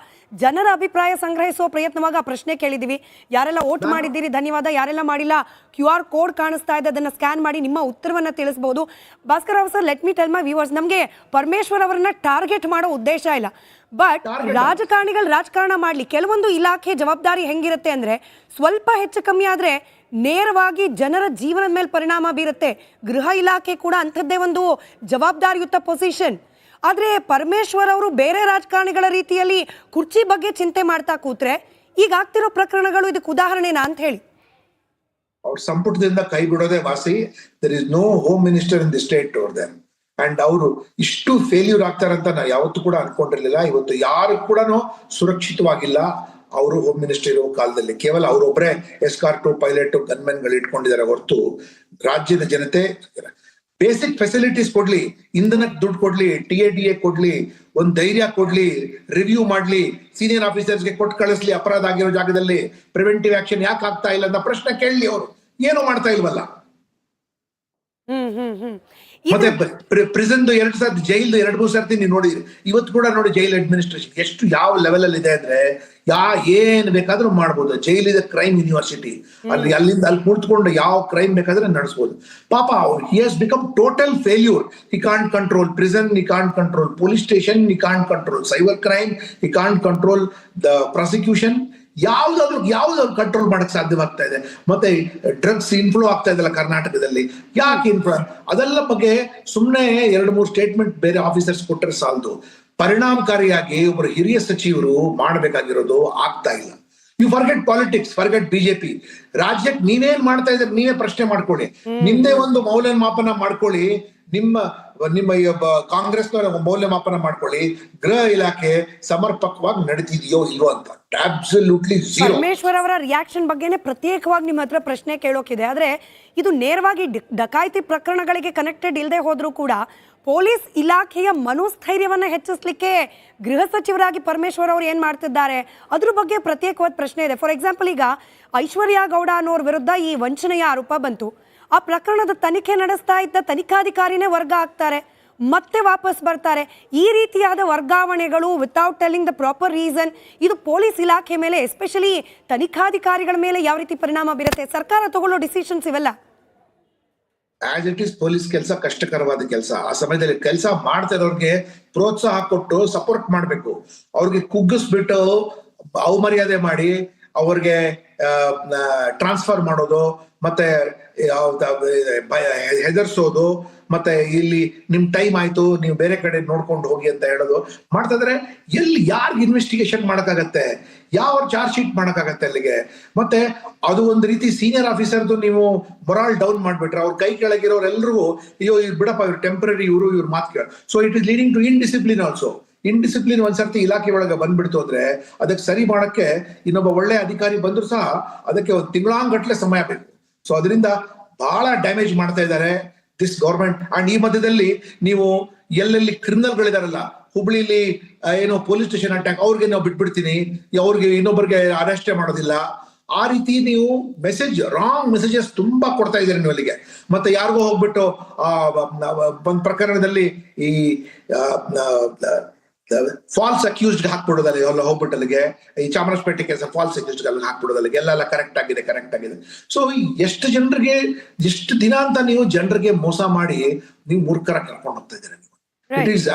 ಜನರ ಅಭಿಪ್ರಾಯ ಸಂಗ್ರಹಿಸುವ ಪ್ರಯತ್ನವಾಗ ಆ ಪ್ರಶ್ನೆ ಕೇಳಿದೀವಿ. ಯಾರೆಲ್ಲ ವೋಟ್ ಮಾಡಿದ್ದೀರಿ? ಧನ್ಯವಾದ. ಯಾರೆಲ್ಲ ಮಾಡಿಲ್ಲ? ಕ್ಯೂ ಆರ್ ಕೋಡ್ ಕಾಣಿಸ್ತಾ ಇದೆ. ಅದನ್ನ ಸ್ಕ್ಯಾನ್ ಮಾಡಿ ನಿಮ್ಮ ಉತ್ತರವನ್ನು ತಿಳಿಸಬಹುದು Bhaskar Rao sir let me tell my viewers ನಮಗೆ ಪರಮೇಶ್ವರ್ ಅವರನ್ನ ಟಾರ್ಗೆಟ್ ಮಾಡೋ ಉದ್ದೇಶ ಇಲ್ಲ. ಬಟ್ ರಾಜಕಾರಣಿಗಳು ರಾಜಕಾರಣ ಮಾಡ್ಲಿ. ಕೆಲವೊಂದು ಇಲಾಖೆ ಜವಾಬ್ದಾರಿ ಹೆಂಗಿರುತ್ತೆ ಅಂದ್ರೆ ಸ್ವಲ್ಪ ಹೆಚ್ಚು ಕಮ್ಮಿ ಆದ್ರೆ ನೇರವಾಗಿ ಜನರ ಜೀವನದ ಮೇಲೆ ಪರಿಣಾಮ ಬೀರುತ್ತೆ. ಗೃಹ ಇಲಾಖೆ ಕೂಡ ಅಂಥದ್ದೇ ಒಂದು ಜವಾಬ್ದಾರಿಯುತ ಪೊಸಿಷನ್ ಆದ್ರೆ ಪರಮೇಶ್ವರ್ ಅವರು ಬೇರೆ ರಾಜಕಾರಣಿಗಳ ರೀತಿಯಲ್ಲಿ ಕುರ್ಚಿ ಬಗ್ಗೆ ಚಿಂತೆ ಮಾಡ್ತಾ ಕೂತ್ರೆ ಈಗ ಆಗ್ತಿರೋ ಪ್ರಕರಣಗಳು ಇದಕ್ಕೆ ಉದಾಹರಣೆನಾ ಅಂತ ಹೇಳಿ. ಅವ್ರ ಸಂಪುಟದಿಂದ ಕೈ ಬಿಡೋದೇ ವಾಸಿ. There is no home minister in the state or then and ಅವರು ಇಷ್ಟು ಫೇಲ್ಯೂರ್ ಆಗ್ತಾರಂತ ನಾ ಯಾವತ್ತೂ ಕೂಡ ಅನ್ಕೊಂಡಿರ್ಲಿಲ್ಲ. ಇವತ್ತು ಯಾರು ಕೂಡ ಸುರಕ್ಷಿತವಾಗಿಲ್ಲ. ಅವರು ಹೋಮ್ ಮಿನಿಸ್ಟರ್ ಇರೋ ಕಾಲದಲ್ಲಿ ಕೇವಲ ಅವರೊಬ್ಬರೇ ಎಸ್ಕಾರ್ಟು ಪೈಲಟ್ ಗನ್ಮೆನ್ಗಳು ಇಟ್ಕೊಂಡಿದ್ದಾರೆ ಹೊರತು ರಾಜ್ಯದ ಜನತೆ ಬೇಸಿಕ್ ಫೆಸಿಲಿಟೀಸ್ ಕೊಡ್ಲಿ ಇಂಧನಕ್ಕೆ ದುಡ್ಡು ಕೊಡ್ಲಿ ಟಿ ಎ ಡಿ ಎ ಕೊಡ್ಲಿ, ಒಂದ್ ಧೈರ್ಯ ಕೊಡ್ಲಿ ರಿವ್ಯೂ ಮಾಡ್ಲಿ ಸೀನಿಯರ್ ಆಫೀಸರ್ಸ್ಗೆ ಕೊಟ್ಟು ಕಳಿಸ್ಲಿ, ಅಪರಾಧ ಆಗಿರೋ ಜಾಗದಲ್ಲಿ ಪ್ರಿವೆಂಟಿವ್ ಆಕ್ಷನ್ ಯಾಕೆ ಆಗ್ತಾ ಇಲ್ಲ ಅಂತ ಪ್ರಶ್ನೆ ಕೇಳಲಿ ಅವರು. ಏನು ಮಾಡ್ತಾ ಇಲ್ವಲ್ಲ. ಮತ್ತೆ ಪ್ರಿಸನ್ ಎರಡು ಸರ್ತಿ ಜೈಲ್ ಎರಡು ಮೂರು ಸರ್ತಿ ನೀವು ನೋಡಿ ಇವತ್ತು ಕೂಡ ನೋಡಿ ಜೈಲ್ ಅಡ್ಮಿನಿಸ್ಟ್ರೇಷನ್ ಎಷ್ಟು ಯಾವ ಲೆವೆಲ್ ಅಲ್ಲಿ ಇದೆ ಅಂದ್ರೆ ಯಾ ಏನ್ ಬೇಕಾದ್ರೂ ಮಾಡ್ಬೋದು. ಜೈಲ್ ಇದೆ ಕ್ರೈಮ್ ಯೂನಿವರ್ಸಿಟಿ ಅಲ್ಲಿ ಅಲ್ಲಿಂದ ಅಲ್ಲಿ ಕೂತ್ಕೊಂಡು ಯಾವ ಕ್ರೈಮ್ ಬೇಕಾದ್ರೆ ನಡೆಸ್ಬೋದು. ಪಾಪ he has become total failure he can't control prison he can't control police station he can't control cyber crime he can't control the prosecution ಯಾವ್ದಾದ್ರು ಯಾವ್ದಾದ್ರು ಕಂಟ್ರೋಲ್ ಮಾಡಕ್ ಸಾಧ್ಯವಾಗ್ತಾ ಇದೆ. ಮತ್ತೆ ಡ್ರಗ್ಸ್ ಇನ್ಫ್ಲೋ ಆಗ್ತಾ ಇದೆಲ್ಲ ಕರ್ನಾಟಕದಲ್ಲಿ ಯಾಕೆ ಇನ್ಫ್ಲೋ ಅದೆಲ್ಲ ಬಗ್ಗೆ ಸುಮ್ಮನೆ ಎರಡು ಮೂರು ಸ್ಟೇಟ್ಮೆಂಟ್ ಬೇರೆ ಆಫೀಸರ್ಸ್ ಕೊಟ್ಟರೆ ಸಾಲದು. ಪರಿಣಾಮಕಾರಿಯಾಗಿ ಒಬ್ಬರು ಹಿರಿಯ ಸಚಿವರು ಮಾಡಬೇಕಾಗಿರೋದು ಆಗ್ತಾ ಇಲ್ಲ. You forget politics forget BJP ರಾಜ್ಯಕ್ಕೆ ನೀವೇನ್ ಮಾಡ್ತಾ ಇದ್ರೆ ನೀವೇ ಪ್ರಶ್ನೆ ಮಾಡ್ಕೊಳ್ಳಿ. ನಿಮ್ದೇ ಒಂದು ಮೌಲ್ಯಮಾಪನ ಮಾಡ್ಕೊಳ್ಳಿ ನಿಮ್ಮ ನಿಮ್ಮ ಕಾಂಗ್ರೆಸ್ನವರ ಮೌಲ್ಯಮಾಪನ ಮಾಡ್ಕೊಳ್ಳಿ. ಗೃಹ ಇಲಾಖೆ ಸಮರ್ಪಕವಾಗಿ ನಡೀತಿದೆಯೋ ಇಲ್ವೋ ಅಂತ. ಅಬ್ಸಲ್ಯೂಟ್ಲಿ ಪರಮೇಶ್ವರ್ ಅವರ ರಿಯಾಕ್ಷನ್ ಬಗ್ಗೆನೇ ಪ್ರತ್ಯೇಕವಾಗಿ ನಿಮ್ಮ ಹತ್ರ ಪ್ರಶ್ನೆ ಕೇಳೋಕಿದೆ. ಆದ್ರೆ, ಇದು ನೇರವಾಗಿ ಡಕಾಯಿತಿ ಪ್ರಕರಣಗಳಿಗೆ ಕನೆಕ್ಟೆಡ್ ಇಲ್ಲದೆ ಹೋದ್ರೂ ಕೂಡ ಪೊಲೀಸ್ ಇಲಾಖೆಯ ಮನೋಸ್ಥೈರ್ಯವನ್ನ ಹೆಚ್ಚಿಸಲಿಕ್ಕೆ ಗೃಹ ಸಚಿವರಾಗಿ ಪರಮೇಶ್ವರ್ ಅವರು ಏನ್ ಮಾಡ್ತಿದ್ದಾರೆ? ಅದ್ರ ಬಗ್ಗೆ ಪ್ರತ್ಯೇಕವಾದ ಪ್ರಶ್ನೆ ಇದೆ. ಫಾರ್ ಎಕ್ಸಾಂಪಲ್ ಈಗ ಐಶ್ವರ್ಯ ಗೌಡ ಅನ್ನೋರ ವಿರುದ್ಧ ಈ ವಂಚನೆಯ ಆರೋಪ ಬಂತು. ಆ ಪ್ರಕರಣದ ತನಿಖೆ ನಡೆಸ್ತಾ ಇದ್ದ ತನಿಖಾಧಿಕಾರಿನೇ ವರ್ಗ ಆಗ್ತಾರೆ. ಮತ್ತೆ ವಾಪಸ್ ಬರ್ತಾರೆ. ಈ ರೀತಿಯಾದ ವರ್ಗಾವಣೆಗಳು without telling the proper reason ಇದು ಪೊಲೀಸ್ ಇಲಾಖೆ ಮೇಲೆ ಎಸ್ಪೆಷಲಿ ತನಿಖಾಧಿಕಾರಿಗಳ ಮೇಲೆ ಯಾವ ರೀತಿ ಪರಿಣಾಮ ಬೀರುತ್ತೆ? ಸರ್ಕಾರ ತಗೊಳ್ಳೋ ಡಿಸಿಷನ್ಸ್ ಇವೆಲ್ಲ? ಆಸ್ ಇಟ್ ಇಸ್ ಪೊಲೀಸ್ ಕೆಲಸ ಕಷ್ಟಕರವಾದ ಕೆಲಸ. ಆ ಸಮಯದಲ್ಲಿ ಕೆಲಸ ಮಾಡ್ತಾ ಇರೋರ್ಗೆ ಪ್ರೋತ್ಸಾಹ ಕೊಟ್ಟು ಸಪೋರ್ಟ್ ಮಾಡಬೇಕು. ಅವ್ರಿಗೆ ಕುಗ್ಗಿಸ್ಬಿಟ್ಟು ಅವಮರ್ಯಾದೆ ಮಾಡಿ, ಅವ್ರಿಗೆ ಟ್ರಾನ್ಸ್ಫರ್ ಮಾಡೋದು, ಮತ್ತೆ ಹೆದರ್ಸೋದು, ಮತ್ತೆ ಇಲ್ಲಿ ನಿಮ್ ಟೈಮ್ ಆಯ್ತು, ನೀವು ಬೇರೆ ಕಡೆ ನೋಡ್ಕೊಂಡು ಹೋಗಿ ಅಂತ ಹೇಳೋದು. ಮಾಡ್ತಾ ಇದ್ರೆ ಎಲ್ಲಿ ಯಾರ್ಗ್ ಇನ್ವೆಸ್ಟಿಗೇಷನ್ ಮಾಡಕ್ಕಾಗತ್ತೆ? ಯಾವ ಚಾರ್ಜ್ ಶೀಟ್ ಮಾಡಕ್ಕಾಗತ್ತೆ ಅಲ್ಲಿಗೆ? ಮತ್ತೆ ಅದು ಒಂದು ರೀತಿ ಸೀನಿಯರ್ ಆಫೀಸರ್ದು ನೀವು ಮೊರಾಲ್ ಡೌನ್ ಮಾಡ್ಬಿಟ್ರೆ, ಅವ್ರ ಕೈ ಕೆಳಗಿರೋರೆಲ್ರಿಗೂ ಅಯ್ಯೋ, ಇವ್ರು ಬಿಡಪ್ಪ, ಇವ್ರು ಟೆಂಪರರಿ ಇವರು, ಇವ್ರ ಮಾತು ಕೇಳ. So it is leading to indiscipline also indiscipline ಒಂದ್ಸರ್ತಿ ಇಲಾಖೆ ಒಳಗೆ ಬಂದ್ಬಿಡ್ತು ಅಂದ್ರೆ ಅದಕ್ಕೆ ಸರಿ ಮಾಡಕ್ಕೆ ಇನ್ನೊಬ್ಬ ಒಳ್ಳೆ ಅಧಿಕಾರಿ ಬಂದ್ರು ಸಹ ಅದಕ್ಕೆ ಒಂದು ತಿಂಗಳಾಂಗಟ್ಲೆ ಸಮಯ ಬೇಕು. ಸೊ ಅದರಿಂದ ಬಹಳ ಡ್ಯಾಮೇಜ್ ಮಾಡ್ತಾ ಇದ್ದಾರೆ ದಿಸ್ ಗೌರ್ಮೆಂಟ್ ಅಂಡ್ ಈ ಮಧ್ಯದಲ್ಲಿ ನೀವು ಎಲ್ಲೆಲ್ಲಿ ಕ್ರಿಮಿನಲ್ಗಳಿದಾರಲ್ಲ ಹುಬ್ಳಿಲಿ ಆ, ಏನೋ ಪೊಲೀಸ್ ಸ್ಟೇಷನ್ ಅಟ್ಯಾಕ್ ಅವ್ರಿಗೆ ನಾವು ಬಿಟ್ಬಿಡ್ತೀನಿ ಅವ್ರಿಗೆ ಇನ್ನೊಬ್ಬರಿಗೆ ಅರೆಸ್ಟ್ ಮಾಡೋದಿಲ್ಲ. ಆ ರೀತಿ ನೀವು ಮೆಸೇಜ್ ರಾಂಗ್ ಮೆಸೇಜಸ್ ತುಂಬಾ ಕೊಡ್ತಾ ಇದ್ದೀರಿ ನೀವು ಅಲ್ಲಿಗೆ. ಮತ್ತೆ ಯಾರಿಗೋ ಹೋಗ್ಬಿಟ್ಟು ಆ ಒಂದು ಪ್ರಕರಣದಲ್ಲಿ ಈ ಫಾಲ್ಸ್ ಅಕ್ಯೂಸ್ಡ್ ಹಾಕ್ಬಿಡೋದಲ್ಲ ಎಲ್ಲ ಹೋಗ್ಬಿಟ್ಟಲ್ಲಿಗೆ, ಈ ಚಾಮರಾಜಪೇಟೆ ಕೆಲಸ ಫಾಲ್ಸ್ ಅಕ್ಯೂಸ್ಡ್ ಅಲ್ಲಿ ಹಾಕ್ಬಿಡೋದಲ್ಲಿಗೆ ಎಲ್ಲ ಕರೆಕ್ಟ್ ಆಗಿದೆ ಕರೆಕ್ಟ್ ಆಗಿದೆ. ಸೊ ಎಷ್ಟು ಜನರಿಗೆ ಎಷ್ಟು ದಿನ ಅಂತ ನೀವು ಜನರಿಗೆ ಮೋಸ ಮಾಡಿ, ನೀವು ಮೂರ್ಖರ ಕರ್ಕೊಂಡು ಹೋಗ್ತಾ ಇದ್ದೀರಿ.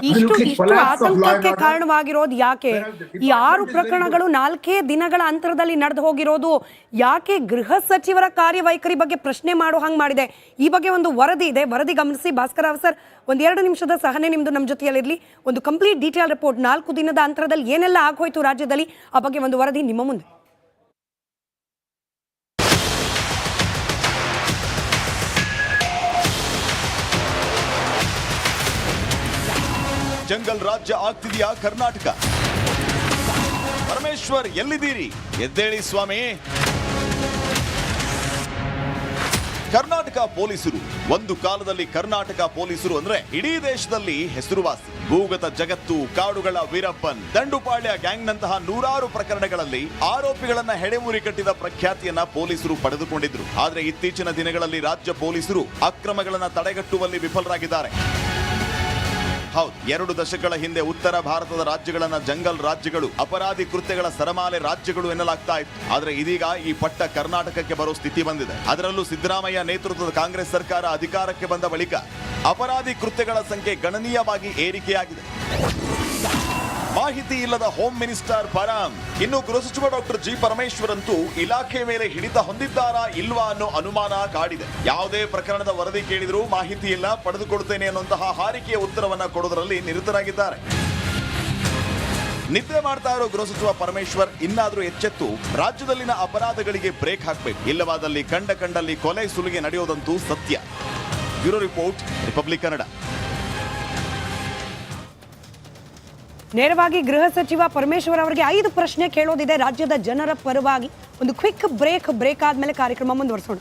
ಇಷ್ಟು ಆತಂಕಕ್ಕೆ ಕಾರಣವಾಗಿರೋದು ಯಾಕೆ? ಈ ಆರು ಪ್ರಕರಣಗಳು ನಾಲ್ಕೇ ದಿನಗಳ ಅಂತರದಲ್ಲಿ ನಡೆದು ಹೋಗಿರೋದು ಯಾಕೆ ಗೃಹ ಸಚಿವರ ಕಾರ್ಯವೈಖರಿ ಬಗ್ಗೆ ಪ್ರಶ್ನೆ ಮಾಡೋ ಹಂಗ್ ಮಾಡಿದೆ? ಈ ಬಗ್ಗೆ ಒಂದು ವರದಿ ಇದೆ. ವರದಿ ಗಮನಿಸಿ. ಭಾಸ್ಕರ ಸರ್ ಒಂದ್ ಎರಡು ನಿಮಿಷದ ಸಹನೆ ನಿಮ್ದು ನಮ್ಮ ಜೊತೆಯಲ್ಲಿರ್ಲಿ. ಒಂದು ಕಂಪ್ಲೀಟ್ ಡೀಟೇಲ್ ರಿಪೋರ್ಟ್ ನಾಲ್ಕು ದಿನದ ಅಂತರದಲ್ಲಿ ಏನೆಲ್ಲ ಆಗೋಯ್ತು ರಾಜ್ಯದಲ್ಲಿ? ಆ ಬಗ್ಗೆ ಒಂದು ವರದಿ ನಿಮ್ಮ ಮುಂದೆ. ಜಂಗಲ್ ರಾಜ್ಯ ಆಗ್ತಿದೆಯಾ ಕರ್ನಾಟಕ? ಪರಮೇಶ್ವರ್ ಎಲ್ಲಿದ್ದೀರಿ? ಎದ್ದೇಳಿ ಸ್ವಾಮಿ. ಕರ್ನಾಟಕ ಪೊಲೀಸರು, ಒಂದು ಕಾಲದಲ್ಲಿ ಕರ್ನಾಟಕ ಪೊಲೀಸರು ಅಂದ್ರೆ ಇಡೀ ದೇಶದಲ್ಲಿ ಹೆಸರುವಾಸಿ. ಭೂಗತ ಜಗತ್ತು, ಕಾಡುಗಳ ವೀರಪ್ಪನ್, ದಂಡುಪಾಳ್ಯ ಗ್ಯಾಂಗ್ನಂತಹ ನೂರಾರು ಪ್ರಕರಣಗಳಲ್ಲಿ ಆರೋಪಿಗಳನ್ನ ಹೆಡೆಮುರಿ ಕಟ್ಟಿದ ಪ್ರಖ್ಯಾತಿಯನ್ನ ಪೊಲೀಸರು ಪಡೆದುಕೊಂಡಿದ್ರು. ಆದ್ರೆ ಇತ್ತೀಚಿನ ದಿನಗಳಲ್ಲಿ ರಾಜ್ಯ ಪೊಲೀಸರು ಅಕ್ರಮಗಳನ್ನ ತಡೆಗಟ್ಟುವಲ್ಲಿ ವಿಫಲರಾಗಿದ್ದಾರೆ. ಹೌದು, ಎರಡು ದಶಕಗಳ ಹಿಂದೆ ಉತ್ತರ ಭಾರತದ ರಾಜ್ಯಗಳನ್ನ ಜಂಗಲ್ ರಾಜ್ಯಗಳು, ಅಪರಾಧಿ ಕೃತ್ಯಗಳ ಸರಮಾಲೆ ರಾಜ್ಯಗಳು ಎನ್ನಲಾಗ್ತಾ ಇತ್ತು. ಆದ್ರೆ ಇದೀಗ ಈ ಪಟ್ಟ ಕರ್ನಾಟಕಕ್ಕೆ ಬರೋ ಸ್ಥಿತಿ ಬಂದಿದೆ. ಅದರಲ್ಲೂ ಸಿದ್ದರಾಮಯ್ಯ ನೇತೃತ್ವದ ಕಾಂಗ್ರೆಸ್ ಸರ್ಕಾರ ಅಧಿಕಾರಕ್ಕೆ ಬಂದ ಬಳಿಕ ಅಪರಾಧಿ ಕೃತ್ಯಗಳ ಸಂಖ್ಯೆ ಗಣನೀಯವಾಗಿ ಏರಿಕೆಯಾಗಿದೆ. ಮಾಹಿತಿ ಇಲ್ಲದ ಹೋಮ್ ಮಿನಿಸ್ಟರ್ ಪರಾಮ್ ಇನ್ನು ಗೃಹ ಸಚಿವ ಡಾಕ್ಟರ್ ಜಿ. ಪರಮೇಶ್ವರ್ ಅಂತೂ ಇಲಾಖೆ ಮೇಲೆ ಹಿಡಿತ ಹೊಂದಿದ್ದಾರಾ ಇಲ್ವಾ ಅನ್ನೋ ಅನುಮಾನ ಕಾಡಿದೆ. ಯಾವುದೇ ಪ್ರಕರಣದ ವರದಿ ಕೇಳಿದರೂ ಮಾಹಿತಿ ಇಲ್ಲ ಪಡೆದುಕೊಡುತ್ತೇನೆ ಅನ್ನುವಂತಹ ಹಾರಿಕೆಯ ಉತ್ತರವನ್ನ ಕೊಡೋದರಲ್ಲಿ ನಿರತರಾಗಿದ್ದಾರೆ. ನಿದ್ರೆ ಮಾಡ್ತಾ ಇರೋ ಗೃಹ ಸಚಿವ ಪರಮೇಶ್ವರ್ ಇನ್ನಾದರೂ ಎಚ್ಚೆತ್ತು, ರಾಜ್ಯದಲ್ಲಿನ ಅಪರಾಧಗಳಿಗೆ ಬ್ರೇಕ್ ಹಾಕಬೇಕು. ಇಲ್ಲವಾದಲ್ಲಿ ಕಂಡ ಕಂಡಲ್ಲಿ ಕೊಲೆ ಸುಲಿಗೆ ನಡೆಯೋದಂತೂ ಸತ್ಯ. Bureau report, republic Kannada. ನೇರವಾಗಿ ಗೃಹ ಸಚಿವ ಪರಮೇಶ್ವರ್ ಅವರಿಗೆ ಐದು ಪ್ರಶ್ನೆ ಕೇಳೋದಿದೆ. ರಾಜ್ಯದ ಜನರ ಪರವಾಗಿ ಒಂದು ಕ್ವಿಕ್ ಬ್ರೇಕ್ ಬ್ರೇಕ್ ಆದ್ಮೇಲೆ ಕಾರ್ಯಕ್ರಮ ಮುಂದುವರಿಸೋಣ.